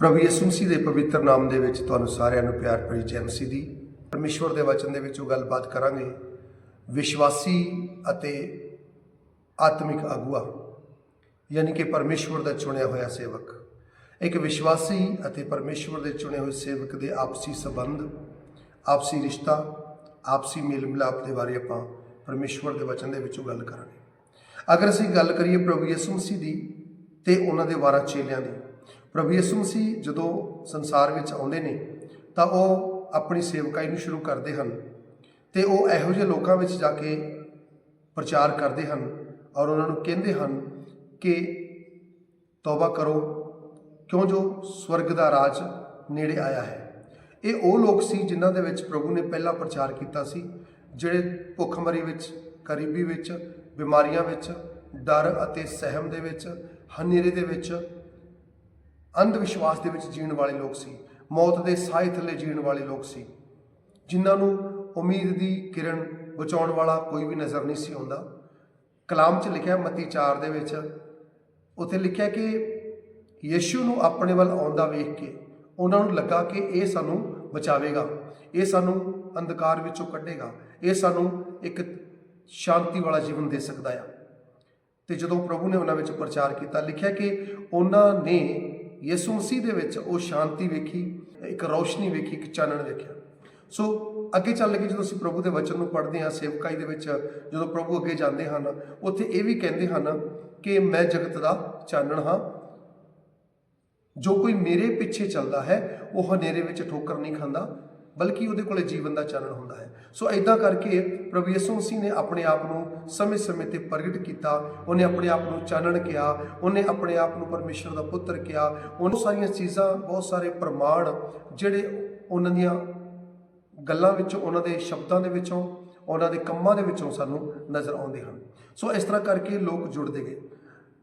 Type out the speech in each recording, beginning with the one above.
ਪ੍ਰਭੂ ਯਿਸੂ ਮਸੀਹ ਦੇ ਪਵਿੱਤਰ ਨਾਮ ਦੇ ਵਿੱਚ ਤੁਹਾਨੂੰ ਸਾਰਿਆਂ ਨੂੰ ਪਿਆਰ ਭਰੀ ਜੈ ਦੀ। ਪਰਮੇਸ਼ਵਰ ਦੇ ਵਚਨ ਦੇ ਵਿੱਚੋਂ ਗੱਲਬਾਤ ਕਰਾਂਗੇ। ਵਿਸ਼ਵਾਸੀ ਅਤੇ ਆਤਮਿਕ ਆਗੂਆ, ਯਾਨੀ ਕਿ ਪਰਮੇਸ਼ਵਰ ਦਾ ਚੁਣਿਆ ਹੋਇਆ ਸੇਵਕ। ਇੱਕ ਵਿਸ਼ਵਾਸੀ ਅਤੇ ਪਰਮੇਸ਼ਵਰ ਦੇ ਚੁਣੇ ਹੋਏ ਸੇਵਕ ਦੇ ਆਪਸੀ ਸੰਬੰਧ, ਆਪਸੀ ਰਿਸ਼ਤਾ, ਆਪਸੀ ਮੇਲ ਮਿਲਾਪ ਦੇ ਬਾਰੇ ਆਪਾਂ ਪਰਮੇਸ਼ਵਰ ਦੇ ਵਚਨ ਦੇ ਵਿੱਚੋਂ ਗੱਲ ਕਰਾਂਗੇ। ਅਗਰ ਅਸੀਂ ਗੱਲ ਕਰੀਏ ਪ੍ਰਭੂ ਯਿਸੂ ਮਸੀਹ ਦੀ ਤੇ ਉਹਨਾਂ ਦੇ 12 ਚੇਲਿਆਂ ਦੀ ਪ੍ਰਭੂ ਯਿਸੂ ਮਸੀਹ ਜਦੋਂ ਸੰਸਾਰ ਵਿੱਚ ਆਉਂਦੇ ਨੇ, ਤਾਂ ਉਹ ਆਪਣੀ ਸੇਵਕਾਈ ਨੂੰ ਸ਼ੁਰੂ ਕਰਦੇ ਹਨ ਤੇ ਉਹ ਇਹੋ ਜਿਹੇ ਲੋਕਾਂ ਵਿੱਚ ਜਾ ਕੇ ਪ੍ਰਚਾਰ ਕਰਦੇ ਹਨ ਔਰ ਉਹਨਾਂ ਨੂੰ ਕਹਿੰਦੇ ਹਨ ਕਿ ਤੌਬਾ ਕਰੋ, ਕਿਉਂ ਜੋ ਸਵਰਗ ਦਾ ਰਾਜ ਨੇੜੇ ਆਇਆ ਹੈ। ਇਹ ਉਹ ਲੋਕ ਸੀ ਜਿਨ੍ਹਾਂ ਦੇ ਵਿੱਚ ਪ੍ਰਭੂ ਨੇ ਪਹਿਲਾ ਪ੍ਰਚਾਰ ਕੀਤਾ ਸੀ, ਜਿਹੜੇ ਭੁੱਖਮਰੀ ਵਿੱਚ, ਗਰੀਬੀ ਵਿੱਚ, ਬਿਮਾਰੀਆਂ ਵਿੱਚ, ਡਰ ਅਤੇ ਸਹਿਮ ਦੇ ਵਿੱਚ, ਹਨੇਰੇ ਦੇ ਵਿੱਚ ਅੰਧ ਵਿਸ਼ਵਾਸ ਦੇ ਵਿੱਚ ਜੀਣ ਵਾਲੇ ਲੋਕ ਸੀ। ਮੌਤ ਦੇ ਸਾਏ ਥੱਲੇ ਜੀਣ ਵਾਲੇ ਲੋਕ ਸੀ। ਜਿਨ੍ਹਾਂ ਨੂੰ ਉਮੀਦ ਦੀ ਕਿਰਨ ਬਚਾਉਣ ਵਾਲਾ ਕੋਈ ਵੀ ਨਜ਼ਰ ਨਹੀਂ ਸੀ ਆਉਂਦਾ। ਕਲਾਮ 'ਚ ਲਿਖਿਆ ਮਤੀ 4 ਦੇ ਵਿੱਚ, ਉੱਥੇ ਲਿਖਿਆ ਕਿ ਯੀਸ਼ੂ ਨੂੰ ਆਪਣੇ ਵੱਲ ਆਉਂਦਾ ਵੇਖ ਕੇ ਉਹਨਾਂ ਨੂੰ ਲੱਗਾ ਕਿ ਇਹ ਸਾਨੂੰ ਬਚਾਵੇਗਾ। ਇਹ ਸਾਨੂੰ ਅੰਧਕਾਰ ਵਿੱਚੋਂ ਕੱਢੇਗਾ। ਇਹ ਸਾਨੂੰ ਇੱਕ ਸ਼ਾਂਤੀ ਵਾਲਾ ਜੀਵਨ ਦੇ ਸਕਦਾ ਆ। ਤੇ ਜਦੋਂ ਪ੍ਰਭੂ ਨੇ ਉਹਨਾਂ ਵਿੱਚ ਪ੍ਰਚਾਰ ਕੀਤਾ, ਲਿਖਿਆ ਕਿ ਉਹਨਾਂ ਨੇ ਯਿਸੂ ਮਸੀਹ ਦੇ ਵਿੱਚ ਉਹ ਸ਼ਾਂਤੀ ਵੇਖੀ, ਇੱਕ ਰੌਸ਼ਨੀ ਵੇਖੀ, ਇੱਕ ਚਾਨਣ ਵੇਖਿਆ। ਸੋ ਅੱਗੇ ਚੱਲ ਕੇ ਜਦੋਂ ਅਸੀਂ ਪ੍ਰਭੂ ਦੇ ਵਚਨ ਨੂੰ ਪੜ੍ਹਦੇ ਹਾਂ, ਸੇਵਕਾਈ ਦੇ ਵਿੱਚ ਜਦੋਂ ਪ੍ਰਭੂ ਅੱਗੇ ਜਾਂਦੇ ਹਨ, ਉੱਥੇ ਇਹ ਵੀ ਕਹਿੰਦੇ ਹਨ ਕਿ ਮੈਂ ਜਗਤ ਦਾ ਚਾਨਣ ਹਾਂ। ਜੋ ਕੋਈ ਮੇਰੇ ਪਿੱਛੇ ਚੱਲਦਾ ਹੈ, ਉਹ ਹਨੇਰੇ ਵਿੱਚ ਠੋਕਰ ਨਹੀਂ ਖਾਂਦਾ। ਬਲਕਿ ਉਹਦੇ ਕੋਲੇ ਜੀਵਨ ਦਾ ਚਾਨਣ ਹੁੰਦਾ ਹੈ। ਸੋ ਐਦਾਂ ਕਰਕੇ ਪ੍ਰਭੂ ਯਿਸੂ ਮਸੀਹ ਨੇ ਆਪਣੇ ਆਪ ਨੂੰ ਸਮੇਂ-ਸਮੇਂ ਤੇ ਪ੍ਰਗਟ ਕੀਤਾ। ਉਹਨੇ ਆਪਣੇ ਆਪ ਨੂੰ ਚਾਨਣ ਕਿਹਾ। ਉਹਨੇ ਆਪਣੇ ਆਪ ਨੂੰ ਪਰਮੇਸ਼ਰ ਦਾ ਪੁੱਤਰ ਕਿਹਾ। ਉਹਨੂੰ ਸਾਰੀਆਂ ਚੀਜ਼ਾਂ, ਬਹੁਤ ਸਾਰੇ ਪ੍ਰਮਾਣ ਜਿਹੜੇ ਉਹਨਾਂ ਦੀਆਂ ਗੱਲਾਂ ਵਿੱਚੋਂ, ਉਹਨਾਂ ਦੇ ਸ਼ਬਦਾਂ ਦੇ ਵਿੱਚੋਂ, ਉਹਨਾਂ ਦੇ ਕੰਮਾਂ ਦੇ ਵਿੱਚੋਂ ਸਾਨੂੰ ਨਜ਼ਰ ਆਉਂਦੇ ਹਨ। ਸੋ ਇਸ ਤਰ੍ਹਾਂ ਕਰਕੇ ਲੋਕ ਜੁੜਦੇ ਗਏ।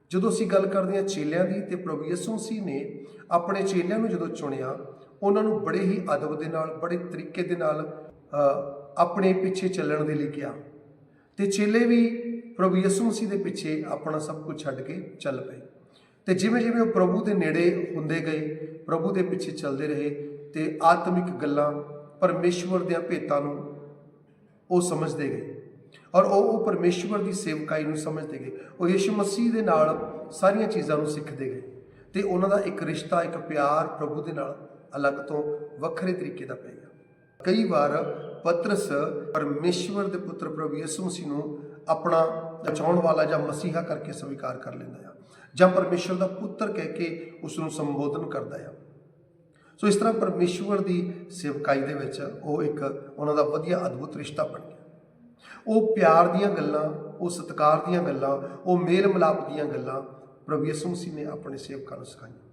ਜਦੋਂ ਅਸੀਂ ਗੱਲ ਕਰਦੇ ਹਾਂ ਚੇਲਿਆਂ ਦੀ, ਤੇ ਪ੍ਰਭੂ ਯਿਸੂ ਮਸੀਹ ਨੇ ਆਪਣੇ ਚੇਲਿਆਂ ਨੂੰ ਜਦੋਂ ਚੁਣਿਆ ਉਹਨਾਂ ਨੂੰ ਬੜੇ ਹੀ ਅਦਬ ਦੇ ਨਾਲ, ਬੜੇ ਤਰੀਕੇ ਦੇ ਨਾਲ ਆਪਣੇ ਪਿੱਛੇ ਚੱਲਣ ਦੇ ਲਈ ਕਿਹਾ। ਤੇ ਚੇਲੇ ਵੀ ਪ੍ਰਭੂ ਯਿਸੂ ਮਸੀਹ ਦੇ ਪਿੱਛੇ ਆਪਣਾ ਸਭ ਕੁਝ ਛੱਡ ਕੇ ਚੱਲ ਪਏ। ਤੇ ਜਿਵੇਂ ਜਿਵੇਂ ਉਹ ਪ੍ਰਭੂ ਦੇ ਨੇੜੇ ਹੁੰਦੇ ਗਏ, ਪ੍ਰਭੂ ਦੇ ਪਿੱਛੇ ਚੱਲਦੇ ਰਹੇ ਤੇ ਆਤਮਿਕ ਗੱਲਾਂ ਪਰਮੇਸ਼ਵਰ ਦੀਆਂ ਭੇਤਾਂ ਨੂੰ ਉਹ ਸਮਝਦੇ ਗਏ ਔਰ ਉਹ ਉਹ ਪਰਮੇਸ਼ਵਰ ਦੀ ਸੇਵਕਾਈ ਨੂੰ ਸਮਝਦੇ ਗਏ। ਉਹ ਯਿਸੂ ਮਸੀਹ ਦੇ ਨਾਲ ਸਾਰੀਆਂ ਚੀਜ਼ਾਂ ਨੂੰ ਸਿੱਖਦੇ ਗਏ ਤੇ ਉਹਨਾਂ ਦਾ ਇੱਕ ਰਿਸ਼ਤਾ, ਇੱਕ ਪਿਆਰ ਪ੍ਰਭੂ ਦੇ ਨਾਲ ਅਲੱਗ ਤੋਂ ਵੱਖਰੇ ਤਰੀਕੇ ਦਾ ਪੈ ਗਿਆ। ਕਈ ਵਾਰ ਪਤਰਸ ਪਰਮੇਸ਼ਵਰ ਦੇ ਪੁੱਤਰ ਪ੍ਰਭੂ ਯਿਸੂ ਮਸੀਹ ਨੂੰ ਆਪਣਾ ਬਚਾਉਣ ਵਾਲਾ ਜਾਂ ਮਸੀਹਾ ਕਰਕੇ ਸਵੀਕਾਰ ਕਰ ਲੈਂਦਾ ਆ ਜਾਂ ਪਰਮੇਸ਼ਵਰ ਦਾ ਪੁੱਤਰ ਕਹਿ ਕੇ ਉਸ ਨੂੰ ਸੰਬੋਧਨ ਕਰਦਾ ਆ। ਸੋ ਇਸ ਤਰ੍ਹਾਂ ਪਰਮੇਸ਼ਵਰ ਦੀ ਸੇਵਕਾਈ ਦੇ ਵਿੱਚ ਉਹ ਇੱਕ ਉਹਨਾਂ ਦਾ ਵਧੀਆ ਅਦਭੁਤ ਰਿਸ਼ਤਾ ਬਣ ਗਿਆ। ਉਹ ਪਿਆਰ ਦੀਆਂ ਗੱਲਾਂ, ਉਹ ਸਤਿਕਾਰ ਦੀਆਂ ਗੱਲਾਂ, ਉਹ ਮੇਲ ਮਿਲਾਪ ਦੀਆਂ ਗੱਲਾਂ ਪ੍ਰਭੂ ਯਿਸੂ ਮਸੀਹ ਨੇ ਆਪਣੇ ਸੇਵਕਾਂ ਨੂੰ ਸਿਖਾਈਆਂ।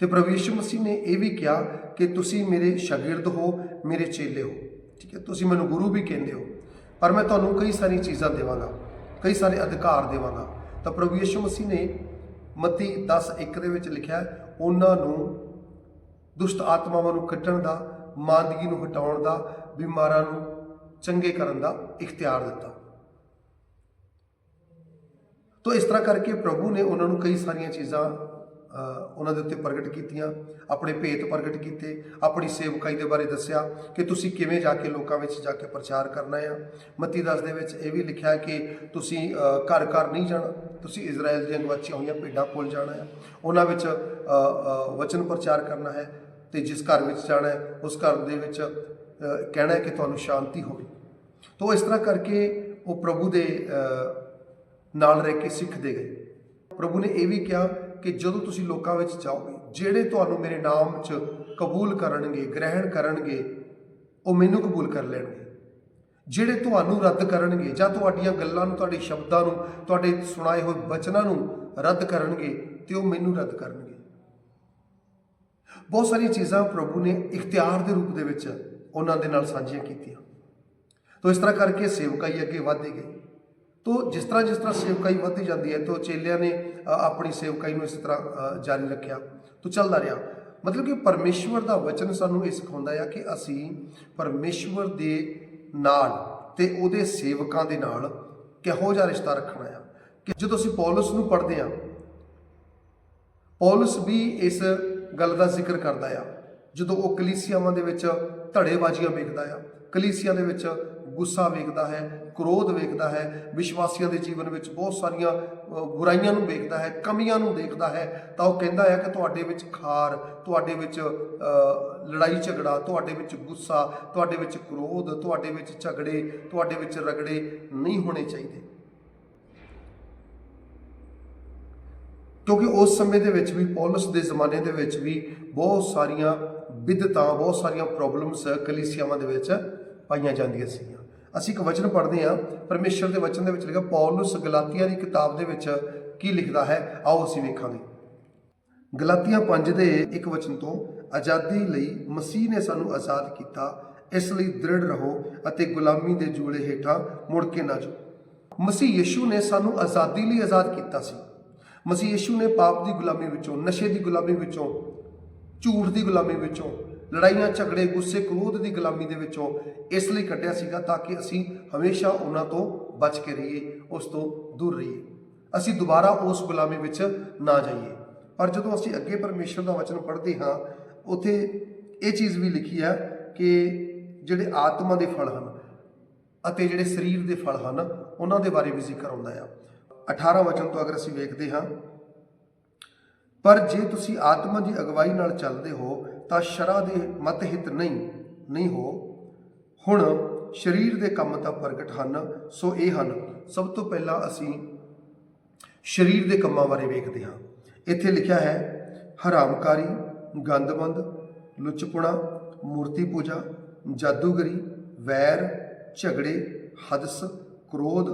ਤੇ ਪ੍ਰਭੂ ਯਿਸੂ ਮਸੀਹ ਨੇ ਇਹ ਵੀ ਕਿਹਾ ਕਿ ਤੁਸੀਂ ਮੇਰੇ ਸ਼ਾਗਿਰਦ ਹੋ, ਮੇਰੇ ਚੇਲੇ ਹੋ। ਠੀਕ ਹੈ, ਤੁਸੀਂ ਮੈਨੂੰ ਗੁਰੂ ਵੀ ਕਹਿੰਦੇ ਹੋ। ਪਰ ਮੈਂ ਤੁਹਾਨੂੰ ਕਈ ਸਾਰੀਆਂ ਚੀਜ਼ਾਂ ਦੇਵਾਂਗਾ, ਕਈ ਸਾਰੇ ਅਧਿਕਾਰ ਦੇਵਾਂਗਾ। ਤਾਂ ਪ੍ਰਭੂ ਯਿਸੂ ਮਸੀਹ ਨੇ ਮਤੀ 10:1 ਦੇ ਵਿੱਚ ਲਿਖਿਆ ਉਹਨਾਂ ਨੂੰ ਦੁਸ਼ਟ ਆਤਮਾਵਾਂ ਨੂੰ ਕੱਢਣ ਦਾ ਮਾਂਦਗੀ ਨੂੰ ਹਟਾਉਣ ਦਾ, ਬਿਮਾਰਾਂ ਨੂੰ ਚੰਗੇ ਕਰਨ ਦਾ ਇਖਤਿਆਰ ਦਿੱਤਾ। ਤੋ ਇਸ ਤਰ੍ਹਾਂ ਕਰਕੇ ਪ੍ਰਭੂ ਨੇ ਉਹਨਾਂ ਨੂੰ ਕਈ ਸਾਰੀਆਂ ਚੀਜ਼ਾਂ ਉਹਨਾਂ ਦੇ ਉੱਤੇ ਪ੍ਰਗਟ ਕੀਤੀਆਂ, ਆਪਣੇ ਭੇਤ ਪ੍ਰਗਟ ਕੀਤੇ, ਆਪਣੀ ਸੇਵਕਾਈ ਦੇ ਬਾਰੇ ਦੱਸਿਆ ਕਿ ਤੁਸੀਂ ਕਿਵੇਂ ਜਾ ਕੇ ਲੋਕਾਂ ਵਿੱਚ ਜਾ ਕੇ ਪ੍ਰਚਾਰ ਕਰਨਾ ਆ। ਮੱਤੀ 10 ਦੇ ਵਿੱਚ ਇਹ ਵੀ ਲਿਖਿਆ ਕਿ ਤੁਸੀਂ ਘਰ ਘਰ ਨਹੀਂ ਜਾਣਾ, ਤੁਸੀਂ ਇਜ਼ਰਾਈਲ ਦੀਆਂ ਗਵਾਚੀਆਂ ਹੋਈਆਂ ਭੇਡਾਂ ਕੋਲ ਜਾਣਾ ਹੈ ਉਹਨਾਂ ਵਿੱਚ ਵਚਨ ਪ੍ਰਚਾਰ ਕਰਨਾ ਹੈ ਤੇ ਜਿਸ ਘਰ ਵਿੱਚ ਜਾਣਾ ਹੈ, ਉਸ ਘਰ ਦੇ ਵਿੱਚ ਕਹਿਣਾ ਹੈ ਕਿ ਤੁਹਾਨੂੰ ਸ਼ਾਂਤੀ ਹੋਵੇ। ਤੋ ਇਸ ਤਰ੍ਹਾਂ ਕਰਕੇ ਉਹ ਪ੍ਰਭੂ ਦੇ ਨਾਲ ਰਹਿ ਕੇ ਸਿੱਖਦੇ ਗਏ। ਪ੍ਰਭੂ ਨੇ ਇਹ ਵੀ ਕਿਹਾ ਕਿ ਜਦੋਂ ਤੁਸੀਂ ਲੋਕਾਂ ਵਿੱਚ ਜਾਓਗੇ, ਜਿਹੜੇ ਤੁਹਾਨੂੰ ਮੇਰੇ ਨਾਮ 'ਚ ਕਬੂਲ ਕਰਨਗੇ, ਗ੍ਰਹਿਣ ਕਰਨਗੇ, ਉਹ ਮੈਨੂੰ ਕਬੂਲ ਕਰ ਲੈਣਗੇ। ਜਿਹੜੇ ਤੁਹਾਨੂੰ ਰੱਦ ਕਰਨਗੇ ਜਾਂ ਤੁਹਾਡੀਆਂ ਗੱਲਾਂ ਨੂੰ, ਤੁਹਾਡੇ ਸ਼ਬਦਾਂ ਨੂੰ, ਤੁਹਾਡੇ ਸੁਣਾਏ ਹੋਏ ਬਚਨਾਂ ਨੂੰ ਰੱਦ ਕਰਨਗੇ ਤੇ ਉਹ ਮੈਨੂੰ ਰੱਦ ਕਰਨਗੇ। ਬਹੁਤ ਸਾਰੀਆਂ ਚੀਜ਼ਾਂ ਪ੍ਰਭੂ ਨੇ ਇਖਤਿਆਰ ਦੇ ਰੂਪ ਦੇ ਵਿੱਚ ਉਹਨਾਂ ਦੇ ਨਾਲ ਸਾਂਝੀਆਂ ਕੀਤੀਆਂ। ਤੋ ਇਸ ਤਰ੍ਹਾਂ ਕਰਕੇ ਸੇਵਕਾਈ ਅੱਗੇ ਵਧਦੀ ਗਈ ਤੋ ਜਿਸ ਤਰ੍ਹਾਂ ਜਿਸ ਤਰ੍ਹਾਂ ਸੇਵਕਾਈ ਵਧਦੀ ਜਾਂਦੀ ਹੈ, ਤੋ ਚੇਲਿਆਂ ਨੇ ਆਪਣੀ ਸੇਵਕਾਈ ਨੂੰ ਇਸ ਤਰ੍ਹਾਂ ਜਾਰੀ ਰੱਖਿਆ। ਤੋ ਚੱਲਦਾ ਰਿਹਾ। ਮਤਲਬ ਕਿ ਪਰਮੇਸ਼ਵਰ ਦਾ ਵਚਨ ਸਾਨੂੰ ਇਹ ਸਿਖਾਉਂਦਾ ਹੈ ਕਿ ਅਸੀਂ ਪਰਮੇਸ਼ਵਰ ਦੇ ਨਾਲ ਤੇ ਉਹਦੇ ਸੇਵਕਾਂ ਦੇ ਨਾਲ ਕਿਹੋ ਜਿਹਾ ਰਿਸ਼ਤਾ ਰੱਖਣਾ ਆ। ਕਿ ਜਦੋਂ ਅਸੀਂ ਪੌਲਸ ਨੂੰ ਪੜ੍ਹਦੇ ਹਾਂ ਪੌਲਸ ਵੀ ਇਸ ਗੱਲ ਦਾ ਜ਼ਿਕਰ ਕਰਦਾ ਆ। ਜਦੋਂ ਉਹ ਕਲੀਸਿਆਵਾਂ ਦੇ ਵਿੱਚ ਧੜੇਬਾਜ਼ੀਆਂ ਵੇਖਦਾ ਆ, ਕਲੀਸਿਆ ਦੇ ਵਿੱਚ ਗੁੱਸਾ ਵੇਖਦਾ ਹੈ ਕ੍ਰੋਧ ਵੇਖਦਾ ਹੈ, ਵਿਸ਼ਵਾਸੀਆਂ ਦੇ ਜੀਵਨ ਵਿੱਚ ਬਹੁਤ ਸਾਰੀਆਂ ਬੁਰਾਈਆਂ ਨੂੰ ਵੇਖਦਾ ਹੈ, ਕਮੀਆਂ ਨੂੰ ਦੇਖਦਾ ਹੈ, ਤਾਂ ਉਹ ਕਹਿੰਦਾ ਹੈ ਕਿ ਤੁਹਾਡੇ ਵਿੱਚ ਖਾਰ, ਤੁਹਾਡੇ ਵਿੱਚ ਲੜਾਈ ਝਗੜਾ, ਤੁਹਾਡੇ ਵਿੱਚ ਗੁੱਸਾ, ਤੁਹਾਡੇ ਵਿੱਚ ਕ੍ਰੋਧ, ਤੁਹਾਡੇ ਵਿੱਚ ਝਗੜੇ, ਤੁਹਾਡੇ ਵਿੱਚ ਰਗੜੇ ਨਹੀਂ ਹੋਣੇ ਚਾਹੀਦੇ। ਕਿਉਂਕਿ ਉਸ ਸਮੇਂ ਦੇ ਵਿੱਚ ਵੀ, ਪੌਲਸ ਦੇ ਜ਼ਮਾਨੇ ਦੇ ਵਿੱਚ ਵੀ ਬਹੁਤ ਸਾਰੀਆਂ ਵਿਦਤਾਂ, ਬਹੁਤ ਸਾਰੀਆਂ ਪ੍ਰੋਬਲਮਸ ਕਲੀਸਿਆਵਾਂ ਦੇ ਵਿੱਚ ਪਾਈਆਂ ਜਾਂਦੀਆਂ ਸੀਗੀਆਂ ਅਸੀਂ ਇੱਕ ਵਚਨ ਪੜ੍ਹਦੇ ਹਾਂ, ਪਰਮੇਸ਼ਰ ਦੇ ਵਚਨ ਦੇ ਵਿੱਚ ਲਿਖਿਆ ਪੌਲਸ ਗਲਾਤੀਆਂ ਦੀ ਕਿਤਾਬ ਦੇ ਵਿੱਚ ਕੀ ਲਿਖਦਾ ਹੈ? ਆਓ ਅਸੀਂ ਵੇਖਾਂਗੇ। ਗਲਾਤੀਆਂ 5 ਦੇ ਇੱਕ ਵਚਨ ਤੋਂ, ਆਜ਼ਾਦੀ ਲਈ ਮਸੀਹ ਨੇ ਸਾਨੂੰ ਆਜ਼ਾਦ ਕੀਤਾ, ਇਸ ਲਈ ਦ੍ਰਿੜ ਰਹੋ ਅਤੇ ਗੁਲਾਮੀ ਦੇ ਜੂਲੇ ਹੇਠਾਂ ਮੁੜ ਕੇ ਨਾ ਜਾਓ। ਮਸੀਹ ਯਿਸੂ ਨੇ ਸਾਨੂੰ ਆਜ਼ਾਦੀ ਲਈ ਆਜ਼ਾਦ ਕੀਤਾ ਸੀ। ਮਸੀਹ ਯਿਸੂ ਨੇ ਪਾਪ ਦੀ ਗੁਲਾਮੀ ਵਿੱਚੋਂ, ਨਸ਼ੇ ਦੀ ਗੁਲਾਮੀ ਵਿੱਚੋਂ, ਝੂਠ ਦੀ ਗੁਲਾਮੀ ਵਿੱਚੋਂ ਲੜਾਈਆਂ, ਝਗੜੇ, ਗੁੱਸੇ, ਕ੍ਰੋਧ ਦੀ ਗੁਲਾਮੀ ਦੇ ਵਿੱਚੋਂ ਇਸ ਲਈ ਕੱਢਿਆ ਸੀਗਾ ਤਾਂ ਕਿ ਅਸੀਂ ਹਮੇਸ਼ਾ ਉਹਨਾਂ ਤੋਂ ਬਚ ਕੇ ਰਹੀਏ, ਉਸ ਤੋਂ ਦੂਰ ਰਹੀਏ। ਅਸੀਂ ਦੁਬਾਰਾ ਉਸ ਗੁਲਾਮੀ ਵਿੱਚ ਨਾ ਜਾਈਏ। ਪਰ ਜਦੋਂ ਅਸੀਂ ਅੱਗੇ ਪਰਮੇਸ਼ਰ ਦਾ ਵਚਨ ਪੜ੍ਹਦੇ ਹਾਂ, ਉਥੇ ਇਹ ਚੀਜ਼ ਵੀ ਲਿਖੀ ਹੈ ਕਿ ਜਿਹੜੇ ਆਤਮਾ ਦੇ ਫਲ ਹਨ ਅਤੇ ਜਿਹੜੇ ਸਰੀਰ ਦੇ ਫਲ ਹਨ, ਉਹਨਾਂ ਦੇ ਬਾਰੇ ਵੀ ਜ਼ਿਕਰ ਆਉਂਦਾ ਆ। 18 ਵਚਨ ਤੋਂ ਅਗਰ ਅਸੀਂ ਵੇਖਦੇ ਹਾਂ, ਪਰ ਜੇ ਤੁਸੀਂ ਆਤਮਾ ਦੀ ਅਗਵਾਈ ਨਾਲ ਚੱਲਦੇ ਹੋ ਤਾਂ ਸ਼ਰਾ ਦੇ ਮਤ ਹਿਤ ਨਹੀਂ ਨਹੀਂ ਹੋ। ਹੁਣ ਸਰੀਰ ਦੇ ਕੰਮ ਤਾਂ ਪ੍ਰਗਟ ਹਨ, ਸੋ ਇਹ ਹਨ। ਸਭ ਤੋਂ ਪਹਿਲਾਂ ਅਸੀਂ ਸਰੀਰ ਦੇ ਕੰਮਾਂ ਬਾਰੇ ਵੇਖਦੇ ਹਾਂ। ਇੱਥੇ ਲਿਖਿਆ ਹੈ, ਹਰਾਮਕਾਰੀ ਗੰਦਮੰਦ ਲੁੱਚਪੁਣਾ ਮੂਰਤੀ ਪੂਜਾ ਜਾਦੂਗਰੀ, ਵੈਰ, ਝਗੜੇ, ਹਦਸ, ਕ੍ਰੋਧ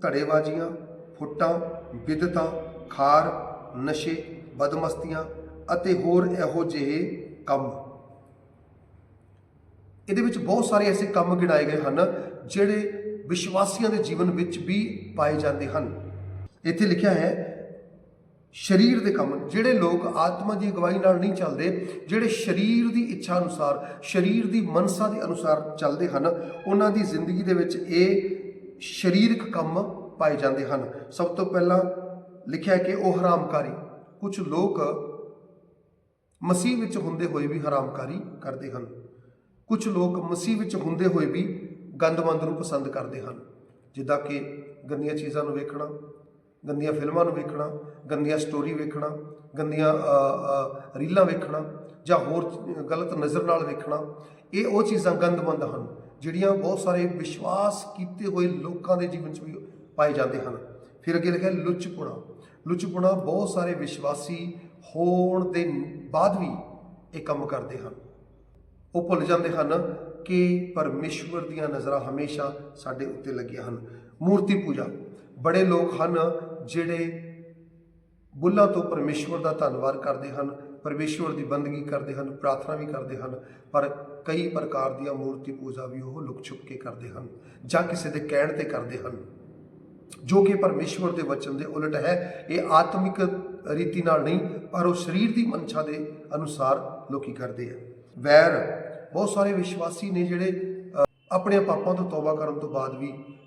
ਧੜੇਬਾਜ਼ੀਆਂ ਫੁੱਟਾਂ ਬਿਦਤਾਂ ਖਾਰ, ਨਸ਼ੇ, ਬਦਮਸਤੀਆਂ ਅਤੇ ਹੋਰ ਇਹੋ ਜਿਹੇ ਕੰਮ। ਇਹਦੇ ਵਿੱਚ ਬਹੁਤ ਸਾਰੇ ਐਸੇ ਕੰਮ ਗਿਣਾਏ ਗਏ ਹਨ, ਜਿਹੜੇ ਵਿਸ਼ਵਾਸੀਆਂ ਦੇ ਜੀਵਨ ਵਿੱਚ ਵੀ ਪਾਏ ਜਾਂਦੇ ਹਨ। ਇੱਥੇ ਲਿਖਿਆ ਹੈ, ਸਰੀਰ ਦੇ ਕੰਮ, ਜਿਹੜੇ ਲੋਕ ਆਤਮਾ ਦੀ ਅਗਵਾਈ ਨਾਲ ਨਹੀਂ ਚੱਲਦੇ, ਜਿਹੜੇ ਸਰੀਰ ਦੀ ਇੱਛਾ ਅਨੁਸਾਰ, ਸਰੀਰ ਦੀ ਮਨਸਾ ਦੇ ਅਨੁਸਾਰ ਚੱਲਦੇ ਹਨ, ਉਹਨਾਂ ਦੀ ਜ਼ਿੰਦਗੀ ਦੇ ਵਿੱਚ ਇਹ ਸਰੀਰਕ ਕੰਮ ਪਾਏ ਜਾਂਦੇ ਹਨ। ਸਭ ਤੋਂ ਪਹਿਲਾਂ ਲਿਖਿਆ ਹੈ ਕਿ ਉਹ ਹਰਾਮਕਾਰੀ। ਕੁਝ ਲੋਕ ਮਸੀਹ ਵਿੱਚ ਹੁੰਦੇ ਹੋਏ ਵੀ ਹਰਾਮਕਾਰੀ ਕਰਦੇ ਹਨ। ਕੁਝ ਲੋਕ ਮਸੀਹ ਵਿੱਚ ਹੁੰਦੇ ਹੋਏ ਵੀ ਗੰਦਮੰਦ ਨੂੰ ਪਸੰਦ ਕਰਦੇ ਹਨ। ਜਿੱਦਾਂ ਕਿ ਗੰਦੀਆਂ ਚੀਜ਼ਾਂ ਨੂੰ ਵੇਖਣਾ, ਗੰਦੀਆਂ ਫਿਲਮਾਂ ਨੂੰ ਵੇਖਣਾ, ਗੰਦੀਆਂ ਸਟੋਰੀ ਵੇਖਣਾ, ਗੰਦੀਆਂ ਰੀਲਾਂ ਵੇਖਣਾ ਜਾਂ ਹੋਰ ਗਲਤ ਨਜ਼ਰ ਨਾਲ ਵੇਖਣਾ, ਇਹ ਉਹ ਚੀਜ਼ਾਂ ਗੰਦਮੰਦ ਹਨ, ਜਿਹੜੀਆਂ ਬਹੁਤ ਸਾਰੇ ਵਿਸ਼ਵਾਸ ਕੀਤੇ ਹੋਏ ਲੋਕਾਂ ਦੇ ਜੀਵਨ 'ਚ ਵੀ ਪਾਏ ਜਾਂਦੇ ਹਨ। ਫਿਰ ਅੱਗੇ ਲਿਖਿਆ, ਲੁੱਚਪੁਣਾ। ਲੁੱਚਪੁਣਾ ਬਹੁਤ ਸਾਰੇ ਵਿਸ਼ਵਾਸੀ ਹੋਣ ਦੇ ਬਾਅਦ ਵੀ ਇਹ ਕੰਮ ਕਰਦੇ ਹਨ। ਉਹ ਭੁੱਲ ਜਾਂਦੇ ਹਨ ਕਿ ਪਰਮੇਸ਼ਵਰ ਦੀਆਂ ਨਜ਼ਰਾਂ ਹਮੇਸ਼ਾ ਸਾਡੇ ਉੱਤੇ ਲੱਗੀਆਂ ਹਨ। ਮੂਰਤੀ ਪੂਜਾ। ਬੜੇ ਲੋਕ ਹਨ ਜਿਹੜੇ ਬੁੱਲਾਂ ਤੋਂ ਪਰਮੇਸ਼ਵਰ ਦਾ ਧੰਨਵਾਦ ਕਰਦੇ ਹਨ, ਪਰਮੇਸ਼ਵਰ ਦੀ ਬੰਦਗੀ ਕਰਦੇ ਹਨ, ਪ੍ਰਾਰਥਨਾ ਵੀ ਕਰਦੇ ਹਨ, ਪਰ ਕਈ ਪ੍ਰਕਾਰ ਦੀਆਂ ਮੂਰਤੀ ਪੂਜਾ ਵੀ ਉਹ ਲੁਕ ਛੁਪ ਕੇ ਕਰਦੇ ਹਨ ਜਾਂ ਕਿਸੇ ਦੇ ਕਹਿਣ ਤੇ ਕਰਦੇ ਹਨ। ਜੋ ਕਿ ਪਰਮੇਸ਼ਵਰ ਦੇ ਵਚਨ ਦੇ ਉਲਟ ਹੈ, ਇਹ ਆਤਮਿਕ ਰੀਤੀ ਨਾਲ ਨਹੀਂ, ਪਰ ਉਹ ਸਰੀਰ ਦੀ ਮਨਸ਼ਾ ਦੇ ਅਨੁਸਾਰ ਲੋਕੀ ਕਰਦੇ ਆ। ਵੈਰ, ਬਹੁਤ ਸਾਰੇ ਵਿਸ਼ਵਾਸੀ ਨੇ ਜਿਹੜੇ ਆਪਣੇ ਪਾਪਾਂ ਤੋਂ ਤੌਬਾ ਕਰਨ ਤੋਂ ਬਾਅਦ ਵੀ,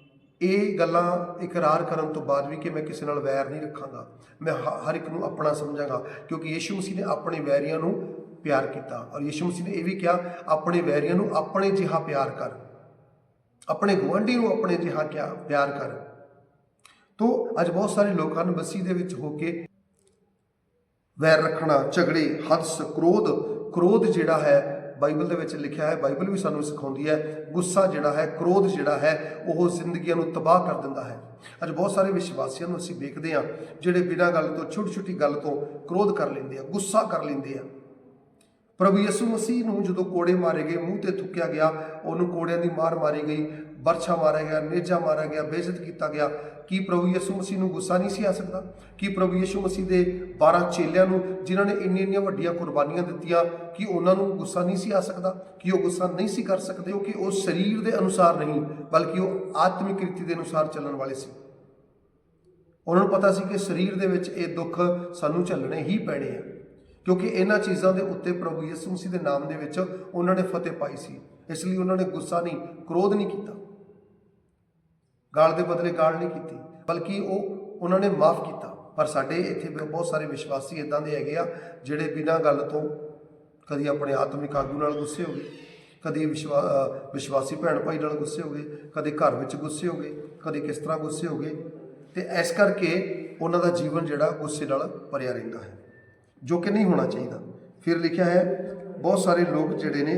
ਇਹ ਗੱਲਾਂ ਇਕਰਾਰ ਕਰਨ ਤੋਂ ਬਾਅਦ ਵੀ ਕਿ ਮੈਂ ਕਿਸੇ ਨਾਲ ਵੈਰ ਨਹੀਂ ਰੱਖਾਂਗਾ। ਮੈਂ ਹ- ਹਰ ਇੱਕ ਨੂੰ ਆਪਣਾ ਸਮਝਾਂਗਾ, ਕਿਉਂਕਿ ਯੀਸ਼ੂ ਮਸੀਹ ਨੇ ਆਪਣੇ ਵੈਰੀਆਂ ਨੂੰ ਪਿਆਰ ਕੀਤਾ। ਔਰ ਯੀਸ਼ੂ ਮਸੀਹ ਨੇ ਇਹ ਵੀ ਕਿਹਾ, ਆਪਣੇ ਵੈਰੀਆਂ ਨੂੰ ਆਪਣੇ ਜਿਹਾ ਪਿਆਰ ਕਰ। ਆਪਣੇ ਗੁਆਂਢੀ ਨੂੰ ਆਪਣੇ ਜਿਹਾ ਕਿਆ, ਪਿਆਰ ਕਰ। ਤੋ ਅੱਜ ਬਹੁਤ ਸਾਰੇ ਲੋਕਾਂ ਨੂੰ ਮਸੀਹ ਦੇ ਵਿੱਚ ਹੋ ਕੇ ਵੈਰ ਰੱਖਣਾ, ਝਗੜੇ ਹਦਸ ਕ੍ਰੋਧ ਕ੍ਰੋਧ ਜਿਹੜਾ ਹੈ, ਬਾਈਬਲ ਦੇ ਵਿੱਚ ਲਿਖਿਆ ਹੈ, ਬਾਈਬਲ ਵੀ ਸਾਨੂੰ ਸਿਖਾਉਂਦੀ ਹੈ, ਗੁੱਸਾ ਜਿਹੜਾ ਹੈ, ਕ੍ਰੋਧ ਜਿਹੜਾ ਹੈ, ਉਹ ਜ਼ਿੰਦਗੀਆਂ ਨੂੰ ਤਬਾਹ ਕਰ ਦਿੰਦਾ ਹੈ। ਅੱਜ ਬਹੁਤ ਸਾਰੇ ਵਿਸ਼ਵਾਸੀਆਂ ਨੂੰ ਅਸੀਂ ਵੇਖਦੇ ਹਾਂ, ਜਿਹੜੇ ਬਿਨਾਂ ਗੱਲ ਤੋਂ ਛੋਟੀ ਛੋਟੀ ਗੱਲ ਤੋਂ ਕ੍ਰੋਧ ਕਰ ਲੈਂਦੇ ਆ, ਗੁੱਸਾ ਕਰ ਲੈਂਦੇ ਆ। ਪ੍ਰਭੂ ਯਿਸੂ ਮਸੀਹ ਨੂੰ ਜਦੋਂ ਕੋੜੇ ਮਾਰੇ ਗਏ, ਮੂੰਹ ਤੇ ਥੁੱਕਿਆ ਗਿਆ, ਉਹਨੂੰ ਕੋੜਿਆਂ ਦੀ ਮਾਰ ਮਾਰੀ ਗਈ ਬਰਛਾ ਮਾਰਿਆ ਗਿਆ, ਨੇਜਾ ਮਾਰਿਆ ਗਿਆ, ਬੇਇੱਜ਼ਤ ਕੀਤਾ ਗਿਆ। ਕੀ ਪ੍ਰਭੂ ਯਿਸੂ ਮਸੀਹ ਨੂੰ ਗੁੱਸਾ ਨਹੀਂ ਸੀ ਆ ਸਕਦਾ? ਕੀ ਪ੍ਰਭੂ ਯਿਸੂ ਮਸੀਹ ਦੇ 12 ਚੇਲਿਆਂ ਨੂੰ, ਜਿਨ੍ਹਾਂ ਨੇ ਇੰਨੀਆਂ ਇੰਨੀਆਂ ਵੱਡੀਆਂ ਕੁਰਬਾਨੀਆਂ ਦਿੱਤੀਆਂ, ਕਿ ਉਹਨਾਂ ਨੂੰ ਗੁੱਸਾ ਨਹੀਂ ਸੀ ਆ ਸਕਦਾ? ਕਿ ਉਹ ਗੁੱਸਾ ਨਹੀਂ ਸੀ ਕਰ ਸਕਦੇ ਉਹ ਕਿ ਉਹ ਸਰੀਰ ਦੇ ਅਨੁਸਾਰ ਨਹੀਂ, ਬਲਕਿ ਉਹ ਆਤਮਿਕ ਰੀਤੀ ਦੇ ਅਨੁਸਾਰ ਚੱਲਣ ਵਾਲੇ ਸੀ? ਉਹਨਾਂ ਨੂੰ ਪਤਾ ਸੀ ਕਿ ਸਰੀਰ ਦੇ ਵਿੱਚ ਇਹ ਦੁੱਖ ਸਾਨੂੰ ਝੱਲਣੇ ਹੀ ਪੈਣੇ ਆ, ਕਿਉਂਕਿ ਇਹਨਾਂ ਚੀਜ਼ਾਂ ਦੇ ਉੱਤੇ ਪ੍ਰਭੂ ਯਿਸੂ ਮਸੀਹ ਦੇ ਨਾਮ ਦੇ ਵਿੱਚ ਉਹਨਾਂ ਨੇ ਫਤਿਹ ਪਾਈ ਸੀ। ਇਸ ਲਈ ਉਹਨਾਂ ਨੇ ਗੁੱਸਾ ਨਹੀਂ, ਕ੍ਰੋਧ ਨਹੀਂ ਕੀਤਾ। ਗਾਲ ਦੇ ਬਦਲੇ ਗਾਲ ਨਹੀਂ ਕੀਤੀ, ਬਲਕਿ ਉਹ ਉਹਨਾਂ ਨੇ ਮਾਫ ਕੀਤਾ। ਪਰ ਸਾਡੇ ਇੱਥੇ ਬਹੁਤ ਸਾਰੇ ਵਿਸ਼ਵਾਸੀ ਇਦਾਂ ਦੇ ਹੈਗੇ ਆ, ਜਿਹੜੇ ਬਿਨਾਂ ਗੱਲ ਤੋਂ ਕਦੀ ਆਪਣੇ ਆਤਮਿਕ ਆਗੂ ਨਾਲ ਗੁੱਸੇ ਹੋ ਗਏ, ਕਦੀ ਵਿਸ਼ਵਾ ਵਿਸ਼ਵਾਸੀ ਭੈਣ ਭਾਈ ਨਾਲ ਗੁੱਸੇ ਹੋ ਗਏ, ਕਦੇ ਘਰ ਵਿੱਚ ਗੁੱਸੇ ਹੋ ਗਏ, ਕਦੇ ਕਿਸ ਤਰ੍ਹਾਂ ਗੁੱਸੇ ਹੋ ਗਏ। ਤੇ ਇਸ ਕਰਕੇ ਉਹਨਾਂ ਦਾ ਜੀਵਨ ਜਿਹੜਾ ਗੁੱਸੇ ਨਾਲ ਭਰਿਆ ਰਹਿੰਦਾ ਹੈ, ਜੋ ਕਿ ਨਹੀਂ ਹੋਣਾ ਚਾਹੀਦਾ। ਫਿਰ ਲਿਖਿਆ ਹੈ, ਬਹੁਤ ਸਾਰੇ ਲੋਕ ਜਿਹੜੇ ਨੇ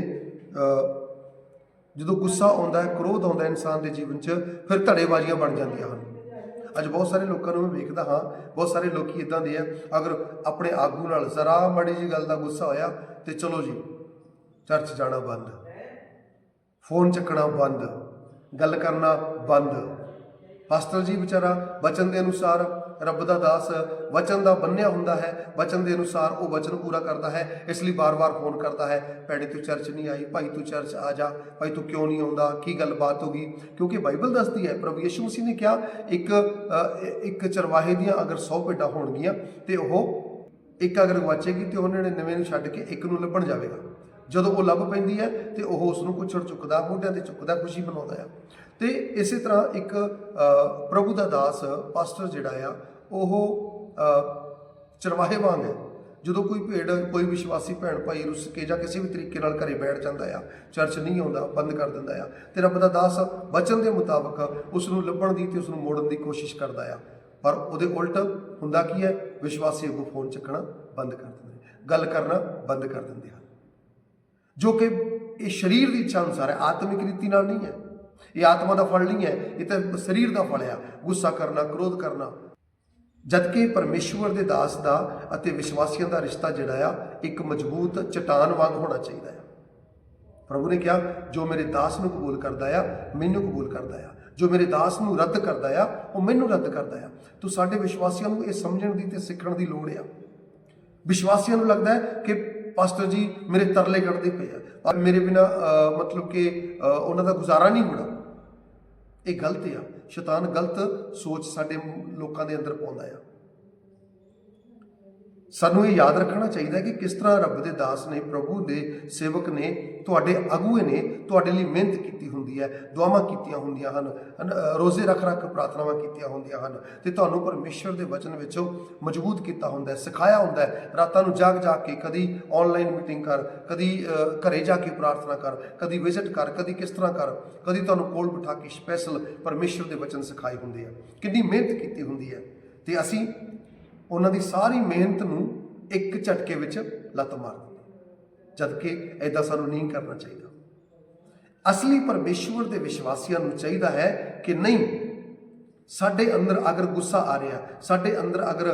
ਜਦੋਂ ਗੁੱਸਾ ਆਉਂਦਾ ਹੈ, ਕ੍ਰੋਧ ਆਉਂਦਾ ਹੈ ਇਨਸਾਨ ਦੇ ਜੀਵਨ 'ਚ, ਫਿਰ ਧੜੇਬਾਜ਼ੀਆਂ ਬਣ ਜਾਂਦੀਆਂ ਹਨ। ਅੱਜ ਬਹੁਤ ਸਾਰੇ ਲੋਕਾਂ ਨੂੰ ਮੈਂ ਵੇਖਦਾ ਹਾਂ, ਬਹੁਤ ਸਾਰੇ ਲੋਕੀ ਇਦਾਂ ਦੇ ਆ, ਅਗਰ ਆਪਣੇ ਆਗੂ ਨਾਲ ਜ਼ਰਾ ਮਾੜੀ ਜੀ ਗੱਲ ਦਾ ਗੁੱਸਾ ਹੋਇਆ ਤੇ ਚਲੋ ਜੀ, ਚਰਚ ਜਾਣਾ ਬੰਦ। ਫੋਨ ਚੱਕਣਾ ਬੰਦ, ਗੱਲ ਕਰਨਾ ਬੰਦ। ਪਾਸਟਰ ਜੀ ਵਿਚਾਰਾ ਬਚਨ ਦੇ ਅਨੁਸਾਰ ਰੱਬ ਦਾ ਦਾਸ ਵਚਨ ਦਾ ਬੰਨਿਆ ਹੁੰਦਾ ਹੈ, ਵਚਨ ਦੇ ਅਨੁਸਾਰ ਉਹ ਵਚਨ ਪੂਰਾ ਕਰਦਾ ਹੈ, ਇਸ ਲਈ ਬਾਰ-ਬਾਰ ਫੋਨ ਕਰਦਾ ਹੈ, ਭੈਣੇ ਤੂੰ ਚਰਚ ਨਹੀਂ ਆਈ, ਭਾਈ ਤੂੰ ਚਰਚ ਆ ਜਾ, ਭਾਈ ਤੂੰ ਕਿਉਂ ਨਹੀਂ ਆਉਂਦਾ, ਕੀ ਗੱਲਬਾਤ ਹੋ ਗਈ? ਕਿਉਂਕਿ ਬਾਈਬਲ ਦੱਸਦੀ ਹੈ, ਪ੍ਰਭੂ ਯਿਸੂ ਮਸੀਹ ਨੇ ਕਿਹਾ, ਇੱਕ ਇੱਕ ਚਰਵਾਹੇ ਦੀਆਂ ਅਗਰ 100 ਭੇਡਾਂ ਹੋਣਗੀਆਂ, ਤੇ ਉਹ ਇੱਕ ਅਗਰ ਗਵਾਚੇਗੀ ਤੇ ਉਹਨੇ ਨਵੇਂ ਨੂੰ ਛੱਡ ਕੇ ਇੱਕ ਨੂੰ ਲੱਭਣ ਜਾਵੇਗਾ। ਜਦੋਂ ਉਹ ਲੱਭ ਪੈਂਦੀ ਹੈ, ਤੇ ਉਹ ਉਸ ਨੂੰ ਕੁਛੜ ਚੁੱਕਦਾ ਮੋਢਿਆਂ ਤੇ ਚੁੱਕਦਾ, ਖੁਸ਼ੀ ਮਨਾਉਂਦਾ ਆ। ਤੇ ਇਸੇ ਤਰ੍ਹਾਂ ਇੱਕ ਪ੍ਰਭੂ ਦਾ ਦਾਸ, ਪਾਸਟਰ ਜਿਹੜਾ ਆ ਉਹ ਅ, ਚਰਵਾਹੇ ਵਾਂਗ ਹੈ। ਜਦੋਂ ਕੋਈ ਭੇਡ ਕੋਈ ਵਿਸ਼ਵਾਸੀ ਭੈਣ ਭਾਈ ਰੁੱਸ ਕੇ ਜਾਂ ਕਿਸੇ ਵੀ ਤਰੀਕੇ ਨਾਲ ਘਰੇ ਬੈਠ ਜਾਂਦਾ ਆ ਚਰਚ ਨਹੀਂ ਆਉਂਦਾ ਬੰਦ ਕਰ ਦਿੰਦਾ ਆ ਤੇ ਰੱਬ ਦਾ ਦਾਸ ਵਚਨ ਦੇ ਮੁਤਾਬਕ ਉਸ ਨੂੰ ਲੱਭਣ ਦੀ ਤੇ ਉਸ ਨੂੰ ਮੋੜਨ ਦੀ ਕੋਸ਼ਿਸ਼ ਕਰਦਾ ਆ। ਪਰ ਉਹਦੇ ਉਲਟ ਹੁੰਦਾ ਕੀ ਹੈ? ਵਿਸ਼ਵਾਸੀ ਅੱਗੋਂ ਫੋਨ ਚੱਕਣਾ ਬੰਦ ਕਰ ਦਿੰਦੇ ਗੱਲ ਕਰਨਾ ਬੰਦ ਕਰ ਦਿੰਦੇ ਹਨ। ਜੋ ਕਿ ਇਹ ਸਰੀਰ ਦੀ ਇੱਛਾ ਅਨੁਸਾਰ ਹੈ ਆਤਮਿਕ ਰੀਤੀ ਨਾਲ ਨਹੀਂ ਹੈ। ਇਹ ਆਤਮਾ ਦਾ ਫਲ ਨਹੀਂ ਹੈ ਇਹ ਤਾਂ ਸਰੀਰ ਦਾ ਫਲ ਆ। ਗੁੱਸਾ ਕਰਨਾ ਕ੍ਰੋਧ ਕਰਨਾ ਜਦਕਿ ਪਰਮੇਸ਼ਵਰ ਦੇ ਦਾਸ ਦਾ ਅਤੇ ਵਿਸ਼ਵਾਸੀਆਂ ਦਾ ਰਿਸ਼ਤਾ ਜਿਹੜਾ ਆ, ਇੱਕ ਮਜ਼ਬੂਤ ਚਟਾਨ ਵਾਂਗ ਹੋਣਾ ਚਾਹੀਦਾ ਹੈ ਪ੍ਰਭੂ ਨੇ ਕਿਹਾ, ਜੋ ਮੇਰੇ ਦਾਸ ਨੂੰ ਕਬੂਲ ਕਰਦਾ ਆ, ਮੈਨੂੰ ਕਬੂਲ ਕਰਦਾ ਆ। ਜੋ ਮੇਰੇ ਦਾਸ ਨੂੰ ਰੱਦ ਕਰਦਾ ਆ, ਉਹ ਮੈਨੂੰ ਰੱਦ ਕਰਦਾ ਆ। ਤੂੰ ਸਾਡੇ ਵਿਸ਼ਵਾਸੀਆਂ ਨੂੰ ਇਹ ਸਮਝਣ ਦੀ ਤੇ ਸਿੱਖਣ ਦੀ ਲੋੜ ਆ। ਵਿਸ਼ਵਾਸੀਆਂ ਨੂੰ ਲੱਗਦਾ ਹੈ ਕਿ ਪਾਸਟਰ ਜੀ ਮੇਰੇ ਤਰਲੇ ਕੱਢਦੇ ਪਏ ਆ। ਪਰ ਮੇਰੇ ਬਿਨਾ ਮਤਲਬ ਕਿ ਉਹਨਾਂ ਦਾ ਗੁਜ਼ਾਰਾ ਨਹੀਂ ਹੋਣਾ ਇਹ ਗਲਤ ਆ। ਸ਼ੈਤਾਨ ਗਲਤ ਸੋਚ ਸਾਡੇ ਲੋਕਾਂ ਦੇ ਅੰਦਰ ਪਾਉਂਦਾ ਆ। ਸਾਨੂੰ ਇਹ ਯਾਦ ਰੱਖਣਾ ਚਾਹੀਦਾ ਕਿ ਕਿਸ ਤਰ੍ਹਾਂ ਰੱਬ ਦੇ ਦਾਸ ਨੇ ਪ੍ਰਭੂ ਦੇ ਸੇਵਕ ਨੇ ਤੁਹਾਡੇ ਅਗੂਏ ਨੇ ਤੁਹਾਡੇ ਲਈ ਮਿਹਨਤ ਕੀਤੀ ਹੁੰਦੀ ਹੈ ਦੁਆਵਾਂ ਕੀਤੀਆਂ ਹੁੰਦੀਆਂ ਹਨ ਰੋਜ਼ੇ ਰੱਖ ਰੱਖ ਪ੍ਰਾਰਥਨਾਵਾਂ ਕੀਤੀਆਂ ਹੁੰਦੀਆਂ ਹਨ ਤੇ ਤੁਹਾਨੂੰ ਪਰਮੇਸ਼ਰ ਦੇ ਵਚਨ ਵਿੱਚੋਂ ਮਜ਼ਬੂਤ ਕੀਤਾ ਹੁੰਦਾ ਹੈ ਸਿਖਾਇਆ ਹੁੰਦਾ ਹੈ। ਰਾਤਾਂ ਨੂੰ ਜਾਗ ਜਾਗ ਕੇ ਕਦੀ ਆਨਲਾਈਨ ਮੀਟਿੰਗ ਕਰ ਕਦੀ ਅ, ਘਰੇ ਜਾ ਕੇ ਪ੍ਰਾਰਥਨਾ ਕਰ ਕਦੀ ਵਿਜ਼ਿਟ ਕਰ ਕਦੀ ਕਿਸ ਤਰ੍ਹਾਂ ਕਰ ਕਦੀ ਤੁਹਾਨੂੰ ਕੋਲ ਬਿਠਾ ਕੇ ਸਪੈਸ਼ਲ ਪਰਮੇਸ਼ਰ ਦੇ ਵਚਨ ਸਿਖਾਏ ਹੁੰਦੇ ਆ। ਕਿੰਨੀ ਮਿਹਨਤ ਕੀਤੀ ਹੁੰਦੀ ਹੈ ਤੇ ਅਸੀਂ ਉਹਨਾਂ ਦੀ ਸਾਰੀ ਮਿਹਨਤ ਨੂੰ ਇੱਕ ਝਟਕੇ ਵਿੱਚ ਲੱਤ ਮਾਰ ਦਿੰਦੇ ਜਦ ਕਿ ਐਦਾਂ ਸਾਨੂੰ ਨਹੀਂ ਕਰਨਾ ਚਾਹੀਦਾ। ਅਸਲੀ ਪਰਮੇਸ਼ਵਰ ਦੇ ਵਿਸ਼ਵਾਸੀਆਂ ਨੂੰ ਚਾਹੀਦਾ ਹੈ ਕਿ ਨਹੀਂ, ਸਾਡੇ ਅੰਦਰ ਅਗਰ ਗੁੱਸਾ ਆ ਰਿਹਾ, ਸਾਡੇ ਅੰਦਰ ਅਗਰ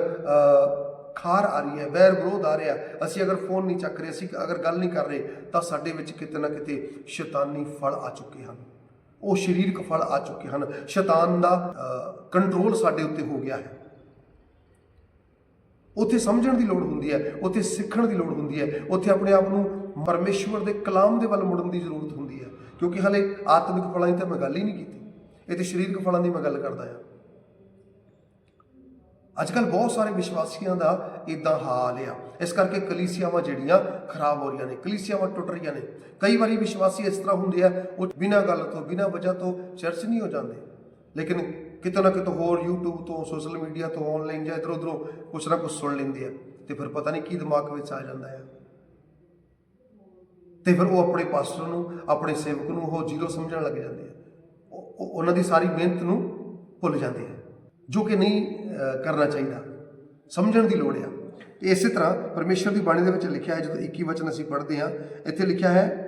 ਖਾਰ ਆ ਰਹੀ ਹੈ, ਵੈਰ ਵਿਰੋਧ ਆ ਰਿਹਾ, ਅਸੀਂ ਅਗਰ ਫੋਨ ਨਹੀਂ ਚੱਕ ਰਹੇ, ਅਸੀਂ ਅਗਰ ਗੱਲ ਨਹੀਂ ਕਰ ਰਹੇ, ਤਾਂ ਸਾਡੇ ਵਿੱਚ ਕਿਤੇ ਨਾ ਕਿਤੇ ਸ਼ੈਤਾਨੀ ਫਲ ਆ ਚੁੱਕੇ ਹਨ। ਉਹ ਸਰੀਰਕ ਫਲ ਆ ਚੁੱਕੇ ਹਨ। ਸ਼ੈਤਾਨ ਦਾ ਕੰਟਰੋਲ ਸਾਡੇ ਉੱਤੇ ਹੋ ਗਿਆ ਹੈ। ਉੱਥੇ ਸਮਝਣ ਦੀ ਲੋੜ ਹੁੰਦੀ ਹੈ, ਉੱਥੇ ਸਿੱਖਣ ਦੀ ਲੋੜ ਹੁੰਦੀ ਹੈ, ਉੱਥੇ ਆਪਣੇ ਆਪ ਨੂੰ ਪਰਮੇਸ਼ਵਰ ਦੇ ਕਲਾਮ ਦੇ ਵੱਲ ਮੁੜਨ ਦੀ ਜ਼ਰੂਰਤ ਹੁੰਦੀ ਹੈ। ਕਿਉਂਕਿ ਹਲੇ ਆਤਮਿਕ ਫਲਾਂ ਦੀ ਤਾਂ ਮੈਂ ਗੱਲ ਹੀ ਨਹੀਂ ਕੀਤੀ, ਇਹ ਤੇ ਸਰੀਰਕ ਫਲਾਂ ਦੀ ਮੈਂ ਗੱਲ ਕਰਦਾ ਹਾਂ। ਅੱਜ ਕੱਲ ਬਹੁਤ ਸਾਰੇ ਵਿਸ਼ਵਾਸੀਆਂ ਦਾ ਇਦਾਂ ਹਾਲ ਆ। ਇਸ ਕਰਕੇ ਕਲੀਸਿਆਵਾਂ ਜਿਹੜੀਆਂ ਖਰਾਬ ਹੋ ਰਹੀਆਂ ਨੇ, ਕਲੀਸਿਆਵਾਂ ਟੁੱਟ ਰਹੀਆਂ ਨੇ। ਕਈ ਵਾਰੀ ਵਿਸ਼ਵਾਸੀ ਇਸ ਤਰ੍ਹਾਂ ਹੁੰਦੇ ਆ, ਉਹ ਬਿਨਾਂ ਗੱਲ ਤੋਂ, ਬਿਨਾਂ ਵਜ੍ਹਾ ਤੋਂ ਚਰਚ ਨਹੀਂ ਹੋ ਜਾਂਦੇ। ਲੇਕਿਨ ਕਿਤੇ ਨਾ ਕਿਤੇ ਹੋਰ YouTube ਤੋਂ ਸੋਸ਼ਲ ਮੀਡੀਆ ਤੋਂ ਆਨਲਾਈਨ ਜਾਂ ਇਧਰ ਉਧਰੋਂ ਕੁਛ ਨਾ ਕੁਛ ਸੁਣ ਲੈਂਦੇ ਆ। ਤੇ ਫਿਰ ਪਤਾ ਨਹੀਂ ਕੀ ਦਿਮਾਗ ਵਿੱਚ ਆ ਜਾਂਦਾ ਆ। ਤੇ ਫਿਰ ਉਹ ਆਪਣੇ ਪਾਸਟਰ ਨੂੰ, ਆਪਣੇ ਸੇਵਕ ਨੂੰ ਉਹ ਜ਼ੀਰੋ ਸਮਝਣ ਲੱਗ ਜਾਂਦੇ ਆ। ਉਹ- ਉਹਨਾਂ ਦੀ ਸਾਰੀ ਮਿਹਨਤ ਨੂੰ ਭੁੱਲ ਜਾਂਦੇ ਆ। ਜੋ ਕਿ ਨਹੀਂ ਕਰਨਾ ਚਾਹੀਦਾ। ਸਮਝਣ ਦੀ ਲੋੜ ਆ। ਇਸੇ ਤਰ੍ਹਾਂ ਪਰਮੇਸ਼ਰ ਦੀ ਬਾਣੀ ਦੇ ਵਿੱਚ ਲਿਖਿਆ ਹੈ, ਜਦੋਂ 21 ਵਚਨ ਅਸੀਂ ਪੜ੍ਹਦੇ ਹਾਂ, ਇੱਥੇ ਲਿਖਿਆ ਹੈ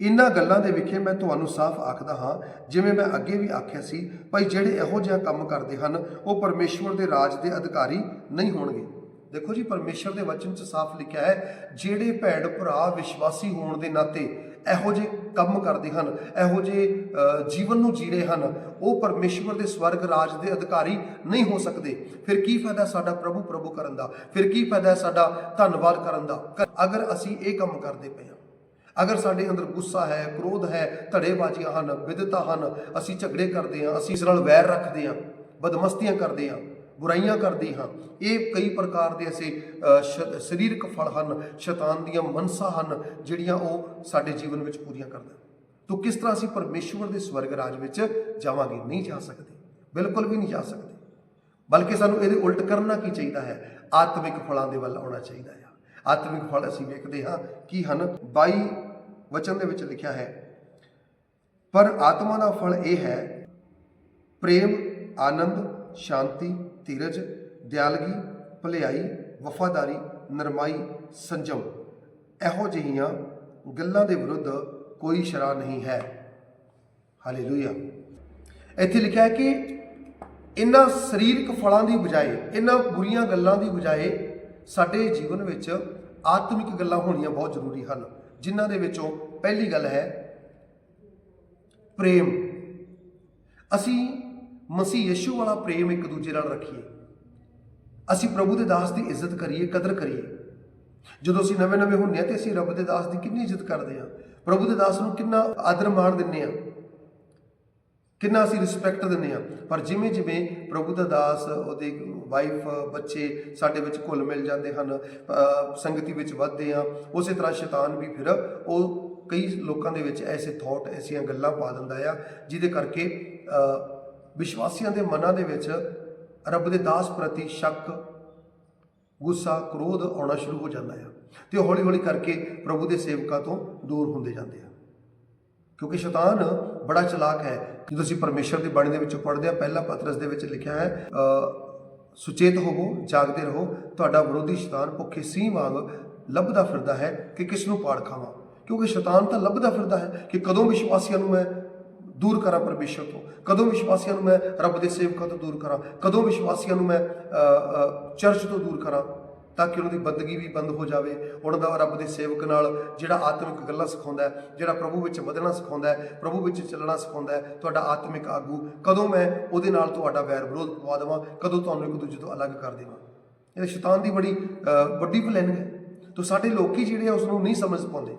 ਇਹਨਾਂ ਗੱਲਾਂ ਦੇ ਵਿਖੇ ਮੈਂ ਤੁਹਾਨੂੰ ਸਾਫ਼ ਆਖਦਾ ਹਾਂ, ਜਿਵੇਂ ਮੈਂ ਅੱਗੇ ਵੀ ਆਖਿਆ ਸੀ, ਭਾਈ ਜਿਹੜੇ ਇਹੋ ਜਿਹਾ ਕੰਮ ਕਰਦੇ ਹਨ, ਉਹ ਪਰਮੇਸ਼ਵਰ ਦੇ ਰਾਜ ਦੇ ਅਧਿਕਾਰੀ ਨਹੀਂ ਹੋਣਗੇ। ਦੇਖੋ ਜੀ ਪਰਮੇਸ਼ਰ ਦੇ ਵਚਨ 'ਚ ਸਾਫ਼ ਲਿਖਿਆ ਹੈ, ਜਿਹੜੇ ਭੈਣ ਭਰਾ ਵਿਸ਼ਵਾਸੀ ਹੋਣ ਦੇ ਨਾਤੇ ਇਹੋ ਜਿਹੇ ਕੰਮ ਕਰਦੇ ਹਨ, ਇਹੋ ਜਿਹੇ ਜੀਵਨ ਨੂੰ ਜੀ ਰਹੇ ਹਨ, ਉਹ ਪਰਮੇਸ਼ਵਰ ਦੇ ਸਵਰਗ ਰਾਜ ਦੇ ਅਧਿਕਾਰੀ ਨਹੀਂ ਹੋ ਸਕਦੇ। ਫਿਰ ਕੀ ਫਾਇਦਾ ਸਾਡਾ ਪ੍ਰਭੂ ਪ੍ਰਭੂ ਕਰਨ ਦਾ? ਫਿਰ ਕੀ ਫਾਇਦਾ ਸਾਡਾ ਧੰਨਵਾਦ ਕਰਨ ਦਾ? ਅਗਰ ਅਸੀਂ ਇਹ ਕੰਮ ਕਰਦੇ ਪਏ ਹਾਂ ਅਗਰ ਸਾਡੇ ਅੰਦਰ ਗੁੱਸਾ ਹੈ, ਕ੍ਰੋਧ ਹੈ, ਧੜੇਬਾਜ਼ੀਆਂ ਹਨ ਵਿਦਤਾ ਹਨ, ਅਸੀਂ ਝਗੜੇ ਕਰਦੇ ਹਾਂ, ਅਸੀਂ ਇਸ ਨਾਲ ਵੈਰ ਰੱਖਦੇ ਹਾਂ, ਬਦਮਸਤੀਆਂ ਕਰਦੇ ਹਾਂ, ਬੁਰਾਈਆਂ ਕਰਦੇ ਹਾਂ, ਇਹ ਕਈ ਪ੍ਰਕਾਰ ਦੇ ਅਸੀਂ ਸ਼- ਸਰੀਰਕ ਫਲ ਹਨ, ਸ਼ੈਤਾਨ ਦੀਆਂ ਮਨਸਾ ਹਨ, ਜਿਹੜੀਆਂ ਉਹ ਸਾਡੇ ਜੀਵਨ ਵਿੱਚ ਪੂਰੀਆਂ ਕਰਦਾ ਤੋ ਕਿਸ ਤਰ੍ਹਾਂ ਅਸੀਂ ਪਰਮੇਸ਼ਵਰ ਦੇ ਸਵਰਗ ਰਾਜ ਵਿੱਚ ਜਾਵਾਂਗੇ? ਨਹੀਂ ਜਾ ਸਕਦੇ। ਬਿਲਕੁਲ ਵੀ ਨਹੀਂ ਜਾ ਸਕਦੇ। ਬਲਕਿ ਸਾਨੂੰ ਇਹਦੇ ਉਲਟ ਕਰਨਾ ਕੀ ਚਾਹੀਦਾ ਹੈ? ਆਤਮਿਕ ਫਲਾਂ ਦੇ ਵੱਲ ਆਉਣਾ ਚਾਹੀਦਾ ਹੈ ਆਤਮਿਕ ਫਲ ਅਸੀਂ ਵੇਖਦੇ ਹਾਂ, ਕੀ ਹਨ? 22 ਵਚਨ ਦੇ ਵਿੱਚ ਲਿਖਿਆ ਹੈ। ਪਰ ਆਤਮਾ ਦਾ ਫਲ ਇਹ ਹੈ, ਪ੍ਰੇਮ, ਆਨੰਦ, ਸ਼ਾਂਤੀ, ਧੀਰਜ, ਦਿਆਲਗੀ, ਭਲਾਈ, ਵਫਾਦਾਰੀ, ਨਰਮਾਈ, ਸੰਜਮ। ਇਹੋ ਜਿਹੀਆਂ ਗੱਲਾਂ ਦੇ ਵਿਰੁੱਧ ਕੋਈ ਸ਼ਰਾ ਨਹੀਂ ਹੈ। ਹਾਲੇਲੂਇਆ। ਇੱਥੇ ਲਿਖਿਆ ਹੈ ਕਿ ਇਹਨਾਂ ਸਰੀਰਕ ਫਲਾਂ ਦੀ ਬਜਾਏ ਇਹਨਾਂ ਬੁਰੀਆਂ ਗੱਲਾਂ ਦੀ ਬਜਾਏ ਸਾਡੇ ਜੀਵਨ ਵਿੱਚ ਆਤਮਿਕ ਗੱਲਾਂ ਹੋਣੀਆਂ ਬਹੁਤ ਜ਼ਰੂਰੀ ਹਨ। ਜਿਨ੍ਹਾਂ ਦੇ ਵਿੱਚੋਂ ਪਹਿਲੀ ਗੱਲ ਹੈ ਪ੍ਰੇਮ। ਅਸੀਂ ਮਸੀਹ ਯਿਸੂ ਵਾਲਾ ਪ੍ਰੇਮ ਇੱਕ ਦੂਜੇ ਨਾਲ ਰੱਖੀਏ। ਅਸੀਂ ਪ੍ਰਭੂ ਦੇ ਦਾਸ ਦੀ ਇੱਜ਼ਤ ਕਰੀਏ, ਕਦਰ ਕਰੀਏ। ਜਦੋਂ ਅਸੀਂ ਨਵੇਂ ਨਵੇਂ ਹੁੰਦੇ ਹਾਂ ਤੇ ਅਸੀਂ ਰੱਬ ਦੇ ਦਾਸ ਦੀ ਕਿੰਨੀ ਇੱਜ਼ਤ ਕਰਦੇ ਹਾਂ। ਪ੍ਰਭੂ ਦੇ ਦਾਸ ਨੂੰ ਕਿੰਨਾ ਆਦਰ ਮਾਣ ਦਿੰਦੇ ਹਾਂ। ਕਿੰਨਾ ਅਸੀਂ ਰਿਸਪੈਕਟ ਦਿੰਦੇ ਹਾਂ। ਪਰ ਜਿਵੇਂ ਜਿਵੇਂ ਪ੍ਰਭੂ ਦਾ ਦਾਸ, ਉਹਦੇ ਵਾਈਫ ਬੱਚੇ ਸਾਡੇ ਵਿੱਚ ਘੁਲ ਮਿਲ ਜਾਂਦੇ ਹਨ ਸੰਗਤੀ ਵਿੱਚ ਵੱਧਦੇ ਆ ਉਸੇ ਤਰ੍ਹਾਂ ਸ਼ੈਤਾਨ ਵੀ ਫਿਰ ਉਹ ਕਈ ਲੋਕਾਂ ਦੇ ਵਿੱਚ ਐਸੇ ਥਾਟ ਐਸੀਆਂ ਗੱਲਾਂ ਪਾ ਦਿੰਦਾ ਆ, ਜਿਹਦੇ ਕਰਕੇ ਵਿਸ਼ਵਾਸੀਆਂ ਦੇ ਮਨਾਂ ਦੇ ਵਿੱਚ ਰੱਬ ਦੇ ਦਾਸ ਪ੍ਰਤੀ ਸ਼ੱਕ, ਗੁੱਸਾ, ਕ੍ਰੋਧ ਆਉਣਾ ਸ਼ੁਰੂ ਹੋ ਜਾਂਦਾ ਆ। ਤੇ ਹੌਲੀ ਹੌਲੀ ਕਰਕੇ ਪ੍ਰਭੂ ਦੇ ਸੇਵਕਾਂ ਤੋਂ ਦੂਰ ਹੁੰਦੇ ਜਾਂਦੇ ਆ। ਕਿਉਂਕਿ ਸ਼ੈਤਾਨ ਬੜਾ ਚਲਾਕ ਹੈ। ਜਦੋਂ ਅਸੀਂ ਪਰਮੇਸ਼ਰ ਦੀ ਬਾਣੀ ਦੇ ਵਿੱਚੋਂ ਪੜ੍ਹਦੇ ਹਾਂ, ਪਹਿਲਾ ਪਤਰਸ ਦੇ ਵਿੱਚ ਲਿਖਿਆ ਹੈ ਸੁਚੇਤ ਹੋਵੋ, ਜਾਗਦੇ ਰਹੋ, ਤੁਹਾਡਾ ਵਿਰੋਧੀ ਸ਼ੈਤਾਨ ਭੁੱਖੇ ਸਿੰਘ ਵਾਂਗ ਲੱਭਦਾ ਫਿਰਦਾ ਹੈ ਕਿ ਕਿਸ ਨੂੰ ਪਾੜ ਖਾਵਾਂ। ਕਿਉਂਕਿ ਸ਼ੈਤਾਨ ਤਾਂ ਲੱਭਦਾ ਫਿਰਦਾ ਹੈ ਕਿ ਕਦੋਂ ਵਿਸ਼ਵਾਸੀਆਂ ਨੂੰ ਮੈਂ ਦੂਰ ਕਰਾਂ ਪਰਮੇਸ਼ਰ ਤੋਂ, ਕਦੋਂ ਵਿਸ਼ਵਾਸੀਆਂ ਨੂੰ ਮੈਂ ਰੱਬ ਦੇ ਸੇਵਕਾਂ ਤੋਂ ਦੂਰ ਕਰਾਂ, ਕਦੋਂ ਵਿਸ਼ਵਾਸੀਆਂ ਨੂੰ ਮੈਂ ਚਰਚ ਤੋਂ ਦੂਰ ਕਰਾਂ। ਤਾਂ ਕਿ ਉਹਨਾਂ ਦੀ ਬੰਦਗੀ ਵੀ ਬੰਦ ਹੋ ਜਾਵੇ, ਉਹਨਾਂ ਦਾ ਰੱਬ ਦੇ ਸੇਵਕ ਨਾਲ ਜਿਹੜਾ ਆਤਮਿਕ ਗੱਲਾਂ ਸਿਖਾਉਂਦਾ ਹੈ, ਜਿਹੜਾ ਪ੍ਰਭੂ ਵਿੱਚ ਵਧਣਾ ਸਿਖਾਉਂਦਾ ਹੈ, ਪ੍ਰਭੂ ਵਿੱਚ ਚੱਲਣਾ ਸਿਖਾਉਂਦਾ ਹੈ, ਤੁਹਾਡਾ ਆਤਮਿਕ ਆਗੂ, ਕਦੋਂ ਮੈਂ ਉਹਦੇ ਨਾਲ ਤੁਹਾਡਾ ਵੈਰ ਵਿਰੋਧ ਪਵਾ ਦੇਵਾਂ, ਕਦੋਂ ਤੁਹਾਨੂੰ ਇੱਕ ਦੂਜੇ ਤੋਂ ਅਲੱਗ ਕਰ ਦੇਵਾਂ। ਇਹ ਸ਼ੈਤਾਨ ਦੀ ਬੜੀ ਵੱਡੀ ਪਲੈਨਿੰਗ ਹੈ। ਤਾਂ ਸਾਡੇ ਲੋਕੀ ਜਿਹੜੇ ਆ ਉਸ ਨੂੰ ਨਹੀਂ ਸਮਝ ਪਾਉਂਦੇ।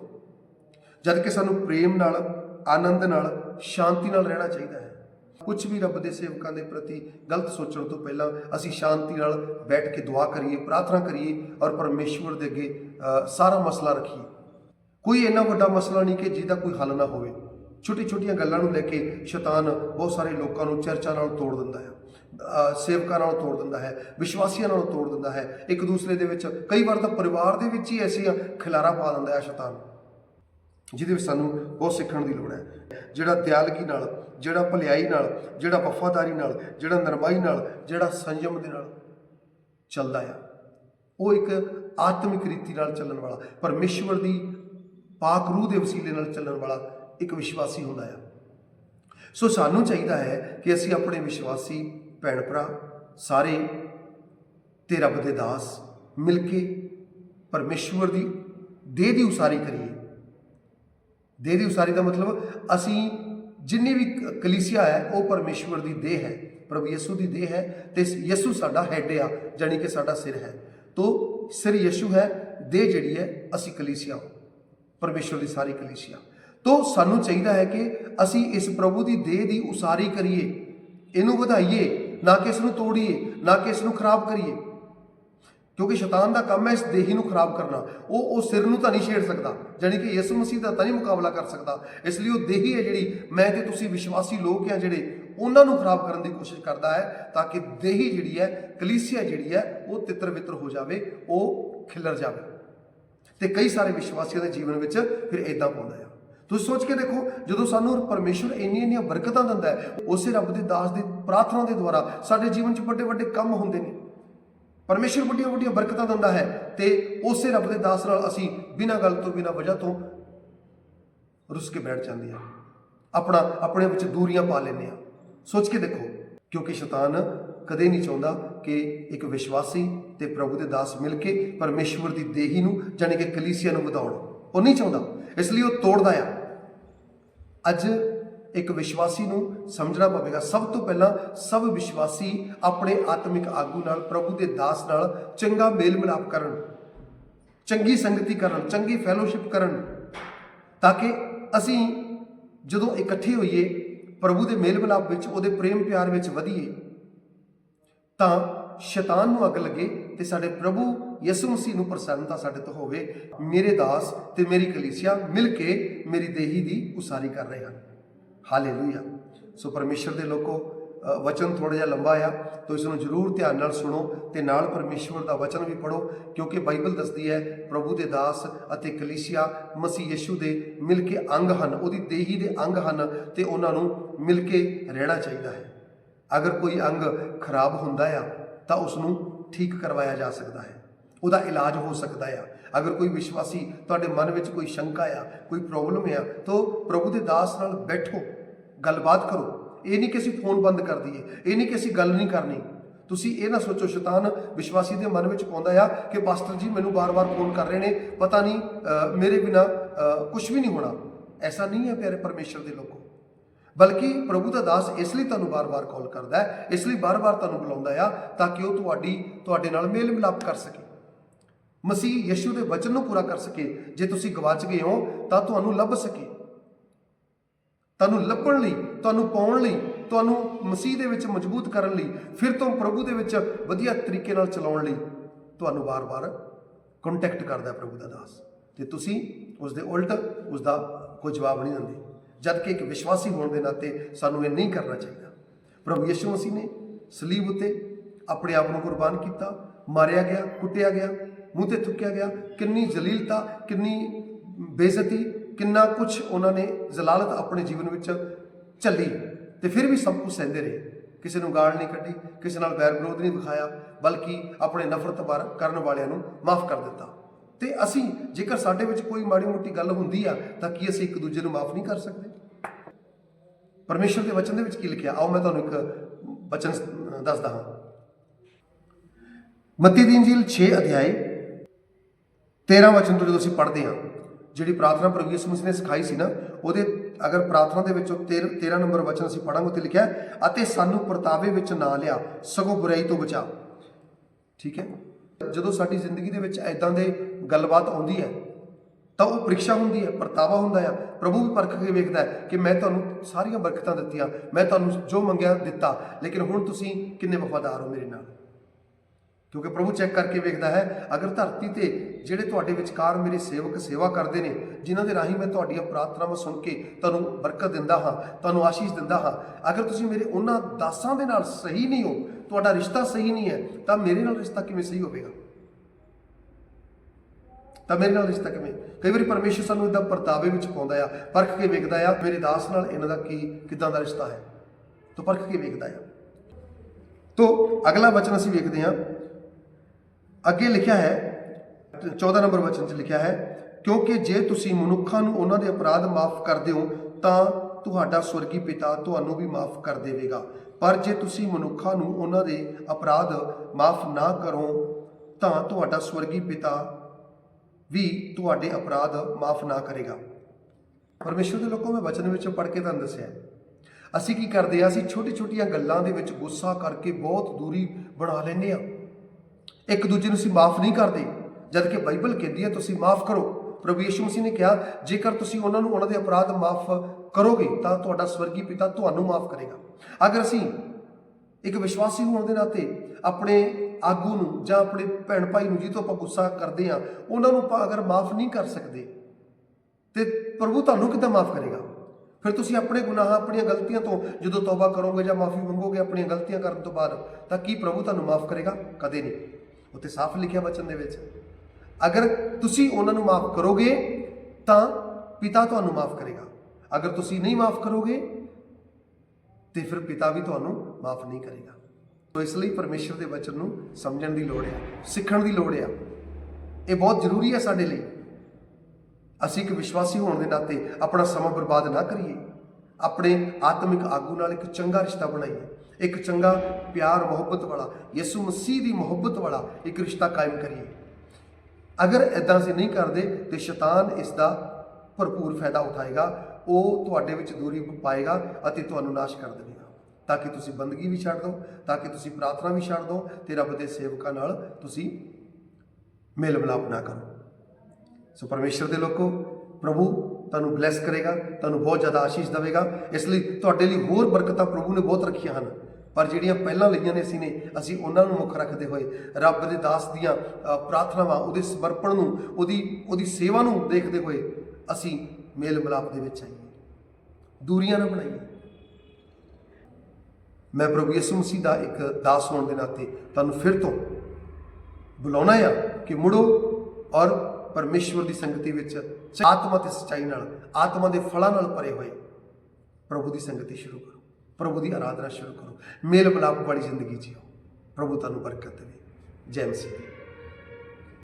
ਜਦ ਕਿ ਸਾਨੂੰ ਪ੍ਰੇਮ ਨਾਲ, ਆਨੰਦ ਨਾਲ, ਸ਼ਾਂਤੀ ਨਾਲ ਰਹਿਣਾ ਚਾਹੀਦਾ ਹੈ। ਕੁਝ ਵੀ ਰੱਬ ਦੇ ਸੇਵਕਾਂ ਦੇ ਪ੍ਰਤੀ ਗਲਤ ਸੋਚਣ ਤੋਂ ਪਹਿਲਾਂ ਅਸੀਂ ਸ਼ਾਂਤੀ ਨਾਲ ਬੈਠ ਕੇ ਦੁਆ ਕਰੀਏ, ਪ੍ਰਾਰਥਨਾ ਕਰੀਏ ਔਰ ਪਰਮੇਸ਼ਵਰ ਦੇ ਅੱਗੇ ਸਾਰਾ ਮਸਲਾ ਰੱਖੀਏ। ਕੋਈ ਇੰਨਾ ਵੱਡਾ ਮਸਲਾ ਨਹੀਂ ਕਿ ਜਿਹਦਾ ਕੋਈ ਹੱਲ ਨਾ ਹੋਵੇ। ਛੋਟੀ ਛੋਟੀਆਂ ਗੱਲਾਂ ਨੂੰ ਲੈ ਕੇ ਸ਼ੈਤਾਨ ਬਹੁਤ ਸਾਰੇ ਲੋਕਾਂ ਨੂੰ ਚਰਚਾ ਨਾਲ ਤੋੜ ਦਿੰਦਾ ਹੈ ਸੇਵਕਾਂ ਨਾਲ ਤੋੜ ਦਿੰਦਾ ਹੈ, ਵਿਸ਼ਵਾਸੀਆਂ ਨਾਲ ਤੋੜ ਦਿੰਦਾ ਹੈ। ਇੱਕ ਦੂਸਰੇ ਦੇ ਵਿੱਚ ਕਈ ਵਾਰ ਤਾਂ ਪਰਿਵਾਰ ਦੇ ਵਿੱਚ ਹੀ ਐਸੀਆਂ ਖਿਲਾਰਾ ਪਾ ਦਿੰਦਾ ਹੈ ਸ਼ੈਤਾਨ। ਜਿਹਦੇ ਵਿੱਚ ਸਾਨੂੰ ਬਹੁਤ ਸਿੱਖਣ ਦੀ ਲੋੜ ਹੈ। ਜਿਹੜਾ ਦਿਆਲਗੀ ਨਾਲ, ਜਿਹੜਾ ਭਲਾਈ ਨਾਲ, ਜਿਹੜਾ ਵਫਾਦਾਰੀ ਨਾਲ, ਜਿਹੜਾ ਨਰਮਾਈ ਨਾਲ, ਜਿਹੜਾ ਸੰਯਮ ਦੇ ਨਾਲ ਚੱਲਦਾ ਆ, ਉਹ ਇੱਕ ਆਤਮਿਕ ਰੀਤੀ ਨਾਲ ਚੱਲਣ ਵਾਲਾ, ਪਰਮੇਸ਼ਵਰ ਦੀ ਪਾਕ ਰੂਹ ਦੇ ਵਸੀਲੇ ਨਾਲ ਚੱਲਣ ਵਾਲਾ ਇੱਕ ਵਿਸ਼ਵਾਸੀ ਹੁੰਦਾ ਆ। ਸੋ ਸਾਨੂੰ ਚਾਹੀਦਾ ਹੈ ਕਿ ਅਸੀਂ ਆਪਣੇ ਵਿਸ਼ਵਾਸੀ ਭੈਣ ਭਰਾ ਸਾਰੇ ਤੇ ਰੱਬ ਦੇ ਦਾਸ ਮਿਲ ਕੇ ਪਰਮੇਸ਼ਵਰ ਦੀ ਦੇਹ ਦੀ ਉਸਾਰੀ ਕਰੀਏ। ਦੇਹ ਦੀ ਉਸਾਰੀ ਦਾ ਮਤਲਬ ਅਸੀਂ ਜਿੰਨੀ ਵੀ ਕ- ਕਲੀਸਿਆ ਹੈ, ਉਹ ਪਰਮੇਸ਼ਵਰ ਦੀ ਦੇਹ ਹੈ, ਪ੍ਰਭੂ ਯਿਸੂ ਦੀ ਦੇਹ ਹੈ ਤੇ ਯਿਸੂ ਸਾਡਾ ਹੈਡ ਆ, ਜਾਣੀ ਕਿ ਸਾਡਾ ਸਿਰ ਹੈ। ਤੋ ਸਿਰ ਯਿਸੂ ਹੈ, ਦੇਹ ਜਿਹੜੀ ਹੈ, ਅਸੀਂ ਕਲੀਸਿਆ ਪਰਮੇਸ਼ਵਰ ਦੀ ਸਾਰੀ ਕਲੀਸਿਆ। ਤੋ ਸਾਨੂੰ ਚਾਹੀਦਾ ਹੈ ਕਿ ਅਸੀਂ ਇਸ ਪ੍ਰਭੂ ਦੀ ਦੇਹ ਦੀ ਉਸਾਰੀ ਕਰੀਏ, ਇਹਨੂੰ ਵਧਾਈਏ, ਨਾ ਕਿ ਇਸ ਨੂੰ ਤੋੜੀਏ, ਨਾ ਕਿ ਇਸ ਨੂੰ ਖਰਾਬ ਕਰੀਏ। ਕਿਉਂਕਿ ਸ਼ੈਤਾਨ ਦਾ ਕੰਮ ਹੈ ਇਸ ਦੇਹੀ ਨੂੰ ਖਰਾਬ ਕਰਨਾ। ਉਹ ਉਹ ਸਿਰ ਨੂੰ ਤਾਂ ਨਹੀਂ ਛੇੜ ਸਕਦਾ, ਜਾਣੀ ਕਿ ਯਿਸੂ ਮਸੀਹ ਦਾ ਤਾਂ ਨਹੀਂ ਮੁਕਾਬਲਾ ਕਰ ਸਕਦਾ। ਇਸ ਲਈ ਉਹ ਦੇਹੀ ਹੈ ਜਿਹੜੀ ਮੈਂ ਤੇ ਤੁਸੀਂ ਵਿਸ਼ਵਾਸੀ ਲੋਕ ਆ ਜਿਹੜੇ ਉਹਨਾਂ ਨੂੰ ਖਰਾਬ ਕਰਨ ਦੀ ਕੋਸ਼ਿਸ਼ ਕਰਦਾ ਹੈ, ਤਾਂ ਕਿ ਦੇਹੀ ਜਿਹੜੀ ਹੈ, ਕਲੀਸਿਆ ਜਿਹੜੀ ਹੈ, ਉਹ ਤਿੱਤਰ ਬਿੱਤਰ ਹੋ ਜਾਵੇ, ਉਹ ਖਿਲਰ ਜਾਵੇ। ਤੇ ਕਈ ਸਾਰੇ ਵਿਸ਼ਵਾਸੀਆਂ ਦੇ ਜੀਵਨ ਵਿੱਚ ਫਿਰ ਇਦਾਂ ਪਾਉਂਦਾ ਆ। ਤੁਸੀਂ ਸੋਚ ਕੇ ਦੇਖੋ, ਜਦੋਂ ਸਾਨੂੰ ਪਰਮੇਸ਼ਵਰ ਇੰਨੀਆਂ ਇੰਨੀਆਂ ਬਰਕਤਾਂ ਦਿੰਦਾ ਹੈ, ਉਸੇ ਰੱਬ ਦੇ ਦਾਸ ਦੀ ਪ੍ਰਾਰਥਨਾ ਦੇ ਦੁਆਰਾ ਸਾਡੇ ਜੀਵਨ 'ਚ ਵੱਡੇ ਵੱਡੇ ਕੰਮ ਹੁੰਦੇ ਨੇ। ਪਰਮੇਸ਼ਰ ਵੱਡੀਆਂ ਵੱਡੀਆਂ ਬਰਕਤਾਂ ਦਿੰਦਾ ਹੈ ਤੇ ਉਸੇ ਰੱਬ ਦੇ ਦਾਸ ਨਾਲ ਅਸੀਂ ਬਿਨਾਂ ਗੱਲ ਤੋਂ, ਬਿਨਾਂ ਵਜ੍ਹਾ ਤੋਂ ਰੁੱਸ ਕੇ ਬੈਠ ਜਾਂਦੇ ਹਾਂ। ਆਪਣਾ, ਆਪਣੇ ਵਿੱਚ ਦੂਰੀਆਂ ਪਾ ਲੈਂਦੇ ਹਾਂ। ਸੋਚ ਕੇ ਦੇਖੋ, ਕਿਉਂਕਿ ਸ਼ੈਤਾਨ ਕਦੇ ਨਹੀਂ ਚਾਹੁੰਦਾ ਕਿ ਇੱਕ ਵਿਸ਼ਵਾਸੀ ਤੇ ਪ੍ਰਭੂ ਦੇ ਦਾਸ ਮਿਲ ਕੇ ਪਰਮੇਸ਼ਵਰ ਦੀ ਦੇਹੀ ਨੂੰ, ਜਾਣੀ ਕਿ ਕਲੀਸਿਆ ਨੂੰ ਵਧਾਉਣ। ਉਹ ਨਹੀਂ ਚਾਹੁੰਦਾ। ਇਸ ਲਈ ਉਹ ਤੋੜਦਾ ਆ। ਅੱਜ ਇੱਕ ਵਿਸ਼ਵਾਸੀ ਨੂੰ ਸਮਝਣਾ ਪਵੇਗਾ। ਸਭ ਤੋਂ ਪਹਿਲਾਂ ਸਭ ਵਿਸ਼ਵਾਸੀ ਆਪਣੇ ਆਤਮਿਕ ਆਗੂ ਨਾਲ, ਪ੍ਰਭੂ ਦੇ ਦਾਸ ਨਾਲ ਚੰਗਾ ਮੇਲ ਮਿਲਾਪ ਕਰਨ, ਚੰਗੀ ਸੰਗਤੀ ਕਰਨ, ਚੰਗੀ ਫੈਲੋਸ਼ਿਪ ਕਰਨ, ਤਾਂ ਕਿ ਅਸੀਂ ਜਦੋਂ ਇਕੱਠੇ ਹੋਈਏ, ਪ੍ਰਭੂ ਦੇ ਮੇਲ ਮਿਲਾਪ ਵਿੱਚ, ਉਹਦੇ ਪ੍ਰੇਮ ਪਿਆਰ ਵਿੱਚ ਵਧੀਏ, ਤਾਂ ਸ਼ੈਤਾਨ ਨੂੰ ਅੱਗ ਲੱਗੇ ਤੇ ਸਾਡੇ ਪ੍ਰਭੂ ਯਿਸੂ ਮਸੀਹ ਨੂੰ ਪ੍ਰਸੰਨਤਾ ਸਾਡੇ ਤੋਂ ਹੋਵੇ। ਮੇਰੇ ਦਾਸ ਤੇ ਮੇਰੀ ਕਲੀਸਿਆ ਮਿਲ ਕੇ ਮੇਰੀ ਦੇਹੀ ਦੀ ਉਸਾਰੀ ਕਰ ਰਹੇ ਹਨ। ਹਾਲੇਲੂਇਆ ਸੋ ਪਰਮੇਸ਼ਰ ਦੇ ਲੋਕੋ ਵਚਨ ਥੋੜਾ ਜਿਹਾ ਲੰਬਾ ਆ, ਤਾਂ ਇਸ ਨੂੰ ਜ਼ਰੂਰ ਧਿਆਨ ਨਾਲ ਸੁਣੋ ਤੇ ਨਾਲ ਪਰਮੇਸ਼ਵਰ ਦਾ ਵਚਨ ਵੀ ਪੜੋ ਕਿਉਂਕਿ ਬਾਈਬਲ ਦੱਸਦੀ ਹੈ, ਪ੍ਰਭੂ ਦੇ ਦਾਸ ਅਤੇ ਕਲੀਸਿਆ ਮਸੀਹ ਯਿਸੂ ਦੇ ਮਿਲ ਕੇ ਅੰਗ ਹਨ, ਉਹਦੀ ਦੇਹੀ ਦੇ ਅੰਗ ਹਨ ਤੇ ਉਹਨਾਂ ਨੂੰ ਮਿਲ ਕੇ ਰਹਿਣਾ ਚਾਹੀਦਾ ਹੈ। ਅਗਰ ਕੋਈ ਅੰਗ ਖਰਾਬ ਹੁੰਦਾ ਆ, ਤਾਂ ਉਸ ਨੂੰ ਠੀਕ ਕਰਵਾਇਆ ਜਾ ਸਕਦਾ ਹੈ। ਉਹਦਾ ਇਲਾਜ ਹੋ ਸਕਦਾ ਆ। ਅਗਰ ਕੋਈ ਵਿਸ਼ਵਾਸੀ ਤੁਹਾਡੇ ਮਨ ਵਿੱਚ ਕੋਈ ਸ਼ੰਕਾ ਆ, ਕੋਈ ਪ੍ਰੋਬਲਮ ਆ, ਤਾਂ ਪ੍ਰਭੂ ਦੇ ਦਾਸ ਨਾਲ ਬੈਠੋ, ਗੱਲਬਾਤ ਕਰੋ। ਇਹ ਨਹੀਂ ਕਿ ਅਸੀਂ ਫੋਨ ਬੰਦ ਕਰ ਦਈਏ, ਇਹ ਨਹੀਂ ਕਿ ਅਸੀਂ ਗੱਲ ਨਹੀਂ ਕਰਨੀ। ਤੁਸੀਂ ਇਹ ਨਾ ਸੋਚੋ, ਸ਼ੈਤਾਨ ਵਿਸ਼ਵਾਸੀ ਦੇ ਮਨ ਵਿੱਚ ਪਾਉਂਦਾ ਆ ਕਿ ਪਾਸਟਰ ਜੀ ਮੈਨੂੰ ਬਾਰ-ਬਾਰ ਫੋਨ ਕਰ ਰਹੇ ਨੇ, ਪਤਾ ਨਹੀਂ ਮੇਰੇ ਬਿਨਾ ਕੁਝ ਵੀ ਨਹੀਂ ਹੋਣਾ। ਐਸਾ ਨਹੀਂ ਹੈ ਪਿਆਰੇ ਪਰਮੇਸ਼ਰ ਦੇ ਲੋਕੋ। ਬਲਕਿ ਪ੍ਰਭੂ ਦਾ ਦਾਸ ਇਸ ਲਈ ਤੁਹਾਨੂੰ ਬਾਰ-ਬਾਰ ਕਾਲ ਕਰਦਾ ਹੈ, ਇਸ ਲਈ ਬਾਰ-ਬਾਰ ਤੁਹਾਨੂੰ ਬੁਲਾਉਂਦਾ ਆ, ਤਾਂ ਕਿ ਉਹ ਤੁਹਾਡੀ, ਤੁਹਾਡੇ ਨਾਲ ਮੇਲ ਮਿਲਾਪ ਕਰ ਸਕੇ। ਮਸੀਹ ਯਿਸੂ ਦੇ ਵਚਨ ਨੂੰ ਪੂਰਾ ਕਰ ਸਕੇ। ਜੇ ਤੁਸੀਂ ਗਵਾਚ ਗਏ ਹੋ, ਤਾਂ ਤੁਹਾਨੂੰ ਲੱਭ ਸਕੇ। ਤੁਹਾਨੂੰ ਲੱਭਣ ਲਈ, ਤੁਹਾਨੂੰ ਪਾਉਣ ਲਈ, ਤੁਹਾਨੂੰ ਮਸੀਹ ਦੇ ਵਿੱਚ ਮਜ਼ਬੂਤ ਕਰਨ ਲਈ, ਫਿਰ ਤੋਂ ਪ੍ਰਭੂ ਦੇ ਵਿੱਚ ਵਧੀਆ ਤਰੀਕੇ ਨਾਲ ਚਲਾਉਣ ਲਈ ਤੁਹਾਨੂੰ ਵਾਰ-ਵਾਰ ਕੰਟੈਕਟ ਕਰਦਾ ਪ੍ਰਭੂ ਦਾ ਦਾਸ। ਤੇ ਤੁਸੀਂ ਉਸ ਦੇ ਉਲਟ ਉਸ ਦਾ ਕੋਈ ਜਵਾਬ ਨਹੀਂ ਦਿੰਦੇ। ਜਦ ਕਿ ਇੱਕ ਵਿਸ਼ਵਾਸੀ ਹੋਣ ਦੇ ਨਾਤੇ ਸਾਨੂੰ ਇਹ ਨਹੀਂ ਕਰਨਾ ਚਾਹੀਦਾ। ਪ੍ਰਭੂ ਯਿਸੂ ਮਸੀਹ ਨੇ ਸਲੀਬ ਉਤੇ ਆਪਣੇ ਆਪ ਨੂੰ ਕੁਰਬਾਨ ਕੀਤਾ, ਮਾਰਿਆ ਗਿਆ, ਕੁੱਟਿਆ ਗਿਆ ਮੂੰਹ ਤੇ ਥੁੱਕਿਆ ਗਿਆ, ਕਿੰਨੀ ਜਲੀਲਤਾ, ਕਿੰਨੀ ਬੇਇੱਜ਼ਤੀ, ਕਿੰਨਾ ਕੁਝ ਉਹਨਾਂ ਨੇ ਜ਼ਲਾਲਤ ਆਪਣੇ ਜੀਵਨ ਵਿੱਚ ਝੱਲੀ। ਤੇ ਫਿਰ ਵੀ ਸਭ ਕੁਝ ਸਹਿੰਦੇ ਰਹੇ। ਕਿਸੇ ਨੂੰ ਗਾਲ ਨਹੀਂ ਕੱਢੀ, ਕਿਸੇ ਨਾਲ ਵੈਰ ਵਿਰੋਧ ਨਹੀਂ ਵਿਖਾਇਆ, ਬਲਕਿ ਆਪਣੇ ਨਫ਼ਰਤ ਬਾਰ ਕਰਨ ਵਾਲਿਆਂ ਨੂੰ ਮਾਫ ਕਰ ਦਿੱਤਾ। ਤੇ ਅਸੀਂ, ਜੇਕਰ ਸਾਡੇ ਵਿੱਚ ਕੋਈ ਮਾੜੀ ਮੋਟੀ ਗੱਲ ਹੁੰਦੀ ਆ, ਤਾਂ ਕੀ ਅਸੀਂ ਇੱਕ ਦੂਜੇ ਨੂੰ ਮਾਫ ਨਹੀਂ ਕਰ ਸਕਦੇ? ਪਰਮੇਸ਼ਰ ਦੇ ਵਚਨ ਦੇ ਵਿੱਚ ਕੀ ਲਿਖਿਆ? ਆਓ ਮੈਂ ਤੁਹਾਨੂੰ ਇੱਕ ਵਚਨ ਦੱਸਦਾ ਹਾਂ। ਮੱਤੀ ਦੀ ਇੰਜੀਲ 6 ਅਧਿਆਏ 13 ਵਚਨ ਤੋਂ ਜਦੋਂ ਅਸੀਂ ਪੜ੍ਹਦੇ ਹਾਂ, ਜਿਹੜੀ ਪ੍ਰਾਰਥਨਾ ਪ੍ਰਭੂ ਯਿਸੂ ਮਸੀਹ ਨੇ ਸਿਖਾਈ ਸੀ ਨਾ, ਉਹਦੇ ਅਗਰ ਪ੍ਰਾਰਥਨਾ ਦੇ ਵਿੱਚੋਂ 13 13 ਨੰਬਰ ਵਚਨ ਅਸੀਂ ਪੜਾਂਗੇ ਤੇ ਲਿਖਿਆ ਅਤੇ ਸਾਨੂੰ ਪਰਤਾਵੇ ਵਿੱਚ ਨਾ ਲਿਆ, ਸਗੋਂ ਬੁਰਾਈ ਤੋਂ ਬਚਾ। ਠੀਕ ਹੈ? ਜਦੋਂ ਸਾਡੀ ਜ਼ਿੰਦਗੀ ਦੇ ਵਿੱਚ ਐਦਾਂ ਦੇ ਗੱਲਬਾਤ ਆਉਂਦੀ ਹੈ, ਤਾਂ ਉਹ ਪ੍ਰੀਖਿਆ ਹੁੰਦੀ ਹੈ, ਪਰਤਾਵਾ ਹੁੰਦਾ ਆ। ਪ੍ਰਭੂ ਵੀ ਪਰਖ ਕੇ ਵੇਖਦਾ ਹੈ ਕਿ ਮੈਂ ਤੁਹਾਨੂੰ ਸਾਰੀਆਂ ਬਰਕਤਾਂ ਦਿੱਤੀਆਂ, ਮੈਂ ਤੁਹਾਨੂੰ ਜੋ ਮੰਗਿਆ ਦਿੱਤਾ, ਲੇਕਿਨ ਹੁਣ ਤੁਸੀਂ ਕਿੰਨੇ ਵਫਾਦਾਰ ਹੋ ਮੇਰੇ ਨਾਲ? ਕਿਉਂਕਿ ਪ੍ਰਭੂ ਚੈੱਕ ਕਰਕੇ ਵੇਖਦਾ ਹੈ, ਅਗਰ ਧਰਤੀ ਤੇ ਜਿਹੜੇ ਤੁਹਾਡੇ ਵਿਚਕਾਰ ਮੇਰੇ ਸੇਵਕ ਸੇਵਾ ਕਰਦੇ ਨੇ, ਜਿਨ੍ਹਾਂ ਦੇ ਰਾਹੀਂ ਮੈਂ ਤੁਹਾਡੀਆਂ ਪ੍ਰਾਰਥਨਾਵਾਂ ਸੁਣ ਕੇ ਤੁਹਾਨੂੰ ਬਰਕਤ ਦਿੰਦਾ ਹਾਂ, ਤੁਹਾਨੂੰ ਆਸ਼ੀਸ਼ ਦਿੰਦਾ ਹਾਂ, ਅਗਰ ਤੁਸੀਂ ਮੇਰੇ ਉਹਨਾਂ ਦਾਸਾਂ ਦੇ ਨਾਲ ਸਹੀ ਨਹੀਂ ਹੋ, ਤੁਹਾਡਾ ਰਿਸ਼ਤਾ ਸਹੀ ਨਹੀਂ ਹੈ, ਤਾਂ ਮੇਰੇ ਨਾਲ ਰਿਸ਼ਤਾ ਕਿਵੇਂ ਸਹੀ ਹੋਵੇਗਾ? ਤਾਂ ਮੇਰੇ ਨਾਲ ਰਿਸ਼ਤਾ ਕਿਵੇਂ? ਕਈ ਵਾਰੀ ਪਰਮੇਸ਼ਰ ਸਾਨੂੰ ਇਦਾਂ ਪਰਤਾਵੇ ਵਿੱਚ ਪਾਉਂਦਾ ਆ, ਪਰਖ ਕੇ ਵੇਖਦਾ ਆ, ਮੇਰੇ ਦਾਸ ਨਾਲ ਇਹਨਾਂ ਦਾ ਕੀ, ਕਿਦਾਂ ਦਾ ਰਿਸ਼ਤਾ ਹੈ? ਤਾਂ ਪਰਖ ਕੇ ਵੇਖਦਾ ਆ। ਤੋ ਅਗਲਾ ਵਚਨ ਅਸੀਂ ਵੇਖਦੇ ਹਾਂ। ਅੱਗੇ ਲਿਖਿਆ ਹੈ 14 ਨੰਬਰ ਵਚਨ 'ਚ ਲਿਖਿਆ ਹੈ, ਕਿਉਂਕਿ ਜੇ ਤੁਸੀਂ ਮਨੁੱਖਾਂ ਨੂੰ ਉਹਨਾਂ ਦੇ ਅਪਰਾਧ ਮਾਫ ਕਰਦੇ ਹੋ, ਤਾਂ ਤੁਹਾਡਾ ਸਵਰਗੀ ਪਿਤਾ ਤੁਹਾਨੂੰ ਵੀ ਮਾਫ ਕਰ ਦੇਵੇਗਾ। ਪਰ ਜੇ ਤੁਸੀਂ ਮਨੁੱਖਾਂ ਨੂੰ ਉਹਨਾਂ ਦੇ ਅਪਰਾਧ ਮਾਫ ਨਾ ਕਰੋ, ਤਾਂ ਤੁਹਾਡਾ ਸਵਰਗੀ ਪਿਤਾ ਵੀ ਤੁਹਾਡੇ ਅਪਰਾਧ ਮਾਫ ਨਾ ਕਰੇਗਾ। ਪਰਮੇਸ਼ਰ ਦੇ ਲੋਕੋ, ਮੈਂ ਵਚਨ ਵਿੱਚ ਪੜ੍ਹ ਕੇ ਤੁਹਾਨੂੰ ਦੱਸਿਆ ਅਸੀਂ ਕੀ ਕਰਦੇ ਆ ਅਸੀਂ ਛੋਟੀ ਛੋਟੀਆਂ ਗੱਲਾਂ ਦੇ ਵਿੱਚ ਗੁੱਸਾ ਕਰਕੇ ਬਹੁਤ ਦੂਰੀ ਬਣਾ ਲੈਂਦੇ ਆ ਇੱਕ ਦੂਜੇ ਨੂੰ ਅਸੀਂ ਮਾਫ ਨਹੀਂ ਕਰਦੇ। ਜਦ ਕਿ ਬਾਈਬਲ ਕਹਿੰਦੀ ਹੈ, ਤੁਸੀਂ ਮਾਫ ਕਰੋ। ਪ੍ਰਭੂ ਯਿਸੂ ਮਸੀਹ ਨੇ ਕਿਹਾ, ਜੇਕਰ ਤੁਸੀਂ ਉਹਨਾਂ ਨੂੰ ਉਹਨਾਂ ਦੇ ਅਪਰਾਧ ਮਾਫ ਕਰੋਗੇ, ਤਾਂ ਤੁਹਾਡਾ ਸਵਰਗੀ ਪਿਤਾ ਤੁਹਾਨੂੰ ਮਾਫ ਕਰੇਗਾ। ਅਗਰ ਅਸੀਂ ਇੱਕ ਵਿਸ਼ਵਾਸੀ ਹੋਣ ਦੇ ਨਾਤੇ ਆਪਣੇ ਆਗੂ ਨੂੰ ਜਾਂ ਆਪਣੇ ਭੈਣ ਭਾਈ ਨੂੰ ਜਿਹਦੇ ਤੋਂ ਆਪਾਂ ਗੁੱਸਾ ਕਰਦੇ ਆ ਉਹਨਾਂ ਨੂੰ ਆਪਾਂ ਅਗਰ ਮਾਫ ਨਹੀਂ ਕਰ ਸਕਦੇ, ਤੇ ਪ੍ਰਭੂ ਤੁਹਾਨੂੰ ਕਿੱਦਾਂ ਮਾਫ ਕਰੇਗਾ? ਫਿਰ ਤੁਸੀਂ ਆਪਣੇ ਗੁਨਾਹਾਂ, ਆਪਣੀਆਂ ਗਲਤੀਆਂ ਤੋਂ ਜਦੋਂ ਤੌਬਾ ਕਰੋਗੇ ਜਾਂ ਮਾਫੀ ਮੰਗੋਗੇ, ਆਪਣੀਆਂ ਗਲਤੀਆਂ ਕਰਨ ਤੋਂ ਬਾਅਦ, ਤਾਂ ਕੀ ਪ੍ਰਭੂ ਤੁਹਾਨੂੰ ਮਾਫ ਕਰੇਗਾ? ਕਦੇ ਨਹੀਂ। ਉੱਥੇ ਸਾਫ਼ ਲਿਖਿਆ ਵਚਨ ਦੇ ਵਿੱਚ। ਅਗਰ ਤੁਸੀਂ ਉਹਨਾਂ ਨੂੰ ਮਾਫ ਕਰੋਗੇ, ਤਾਂ ਪਿਤਾ ਤੁਹਾਨੂੰ ਮਾਫ ਕਰੇਗਾ। ਅਗਰ ਤੁਸੀਂ ਨਹੀਂ ਮਾਫ ਕਰੋਗੇ, ਤੇ ਫਿਰ ਪਿਤਾ ਵੀ ਤੁਹਾਨੂੰ ਮਾਫ ਨਹੀਂ ਕਰੇਗਾ। ਸੋ ਇਸ ਲਈ ਪਰਮੇਸ਼ਰ ਦੇ ਵਚਨ ਨੂੰ ਸਮਝਣ ਦੀ ਲੋੜ ਹੈ ਸਿੱਖਣ ਦੀ ਲੋੜ ਹੈ ਇਹ ਬਹੁਤ ਜ਼ਰੂਰੀ ਹੈ ਸਾਡੇ ਲਈ। ਅਸੀਂ ਇੱਕ ਵਿਸ਼ਵਾਸੀ ਹੋਣ ਦੇ ਨਾਤੇ ਆਪਣਾ ਸਮਾਂ ਬਰਬਾਦ ਨਾ ਕਰੀਏ। ਆਪਣੇ ਆਤਮਿਕ ਆਗੂ ਨਾਲ ਇੱਕ ਚੰਗਾ ਰਿਸ਼ਤਾ ਬਣਾਈਏ। ਇੱਕ ਚੰਗਾ ਪਿਆਰ, ਮੁਹੱਬਤ ਵਾਲਾ, ਯਿਸੂ ਮਸੀਹ ਦੀ ਮੁਹੱਬਤ ਵਾਲਾ ਇੱਕ ਰਿਸ਼ਤਾ ਕਾਇਮ ਕਰੀਏ। ਅਗਰ ਇਦਾਂ ਅਸੀਂ ਨਹੀਂ ਕਰਦੇ ਤੇ ਸ਼ੈਤਾਨ ਇਸ ਦਾ ਭਰਪੂਰ ਫਾਇਦਾ ਉਠਾਏਗਾ, ਉਹ ਤੁਹਾਡੇ ਵਿੱਚ ਦੂਰੀ ਪਾਏਗਾ ਅਤੇ ਤੁਹਾਨੂੰ ਨਾਸ਼ ਕਰ ਦੇਵੇਗਾ। ਤਾਂ ਕਿ ਤੁਸੀਂ ਬੰਦਗੀ ਵੀ ਛੱਡ ਦਿਓ, ਤਾਂ ਕਿ ਤੁਸੀਂ ਪ੍ਰਾਰਥਨਾ ਵੀ ਛੱਡ ਦਿਓ ਤੇ ਰੱਬ ਦੇ ਸੇਵਕਾਂ ਨਾਲ ਤੁਸੀਂ ਮੇਲ ਮਿਲਾਪ ਨਾ ਕਰੋ। ਸੋ ਪਰਮੇਸ਼ਰ ਦੇ ਲੋਕੋ, ਪ੍ਰਭੂ ਤੁਹਾਨੂੰ ਬਲੈਸ ਕਰੇਗਾ, ਤੁਹਾਨੂੰ ਬਹੁਤ ਜ਼ਿਆਦਾ ਆਸ਼ੀਸ਼ ਦੇਵੇਗਾ। ਇਸ ਲਈ ਤੁਹਾਡੇ ਲਈ ਹੋਰ ਬਰਕਤਾਂ ਪ੍ਰਭੂ ਨੇ ਬਹੁਤ ਰੱਖੀਆਂ ਹਨ। ਪਰ ਜਿਹੜੀਆਂ ਪਹਿਲਾਂ ਲਈਆਂ ਨੇ ਅਸੀਂ ਨੇ, ਅਸੀਂ ਉਹਨਾਂ ਨੂੰ ਮੁੱਖ ਰੱਖਦੇ ਹੋਏ, ਰੱਬ ਦੇ ਦਾਸ ਦੀਆਂ ਪ੍ਰਾਰਥਨਾਵਾਂ, ਉਹਦੇ ਸਮਰਪਣ ਨੂੰ, ਉਹਦੀ ਉਹਦੀ ਸੇਵਾ ਨੂੰ ਦੇਖਦੇ ਹੋਏ ਅਸੀਂ ਮੇਲ ਮਿਲਾਪ ਦੇ ਵਿੱਚ ਆਈਏ। ਦੂਰੀਆਂ ਨਾ ਬਣਾਈਏ। ਮੈਂ ਪ੍ਰਭੂ ਯਿਸੂ ਮਸੀਹ ਦਾ ਇੱਕ ਦਾਸ ਹੋਣ ਦੇ ਨਾਤੇ ਤੁਹਾਨੂੰ ਫਿਰ ਤੋਂ ਬੁਲਾਉਣਾ ਆ ਕਿ ਮੁੜੋ ਔਰ ਪਰਮੇਸ਼ਵਰ ਦੀ ਸੰਗਤੀ ਵਿੱਚ ਆਤਮਾ ਤੇ ਸਚਾਈ ਨਾਲ, ਆਤਮਾ ਦੇ ਫਲਾਂ ਨਾਲ ਭਰੇ ਹੋਏ, ਪ੍ਰਭੂ ਦੀ ਸੰਗਤੀ ਸ਼ੁਰੂ ਕਰੋ। ਪ੍ਰਭੂ ਦੀ ਆਰਾਧਨਾ ਸ਼ੁਰੂ ਕਰੋ। ਮੇਲ ਮਿਲਾਪ ਵਾਲੀ ਜ਼ਿੰਦਗੀ ਜੀਓ। ਪ੍ਰਭੂ ਤੁਹਾਨੂੰ ਬਰਕਤ ਦੇਵੇ। ਜੈ ਮਸੀਹ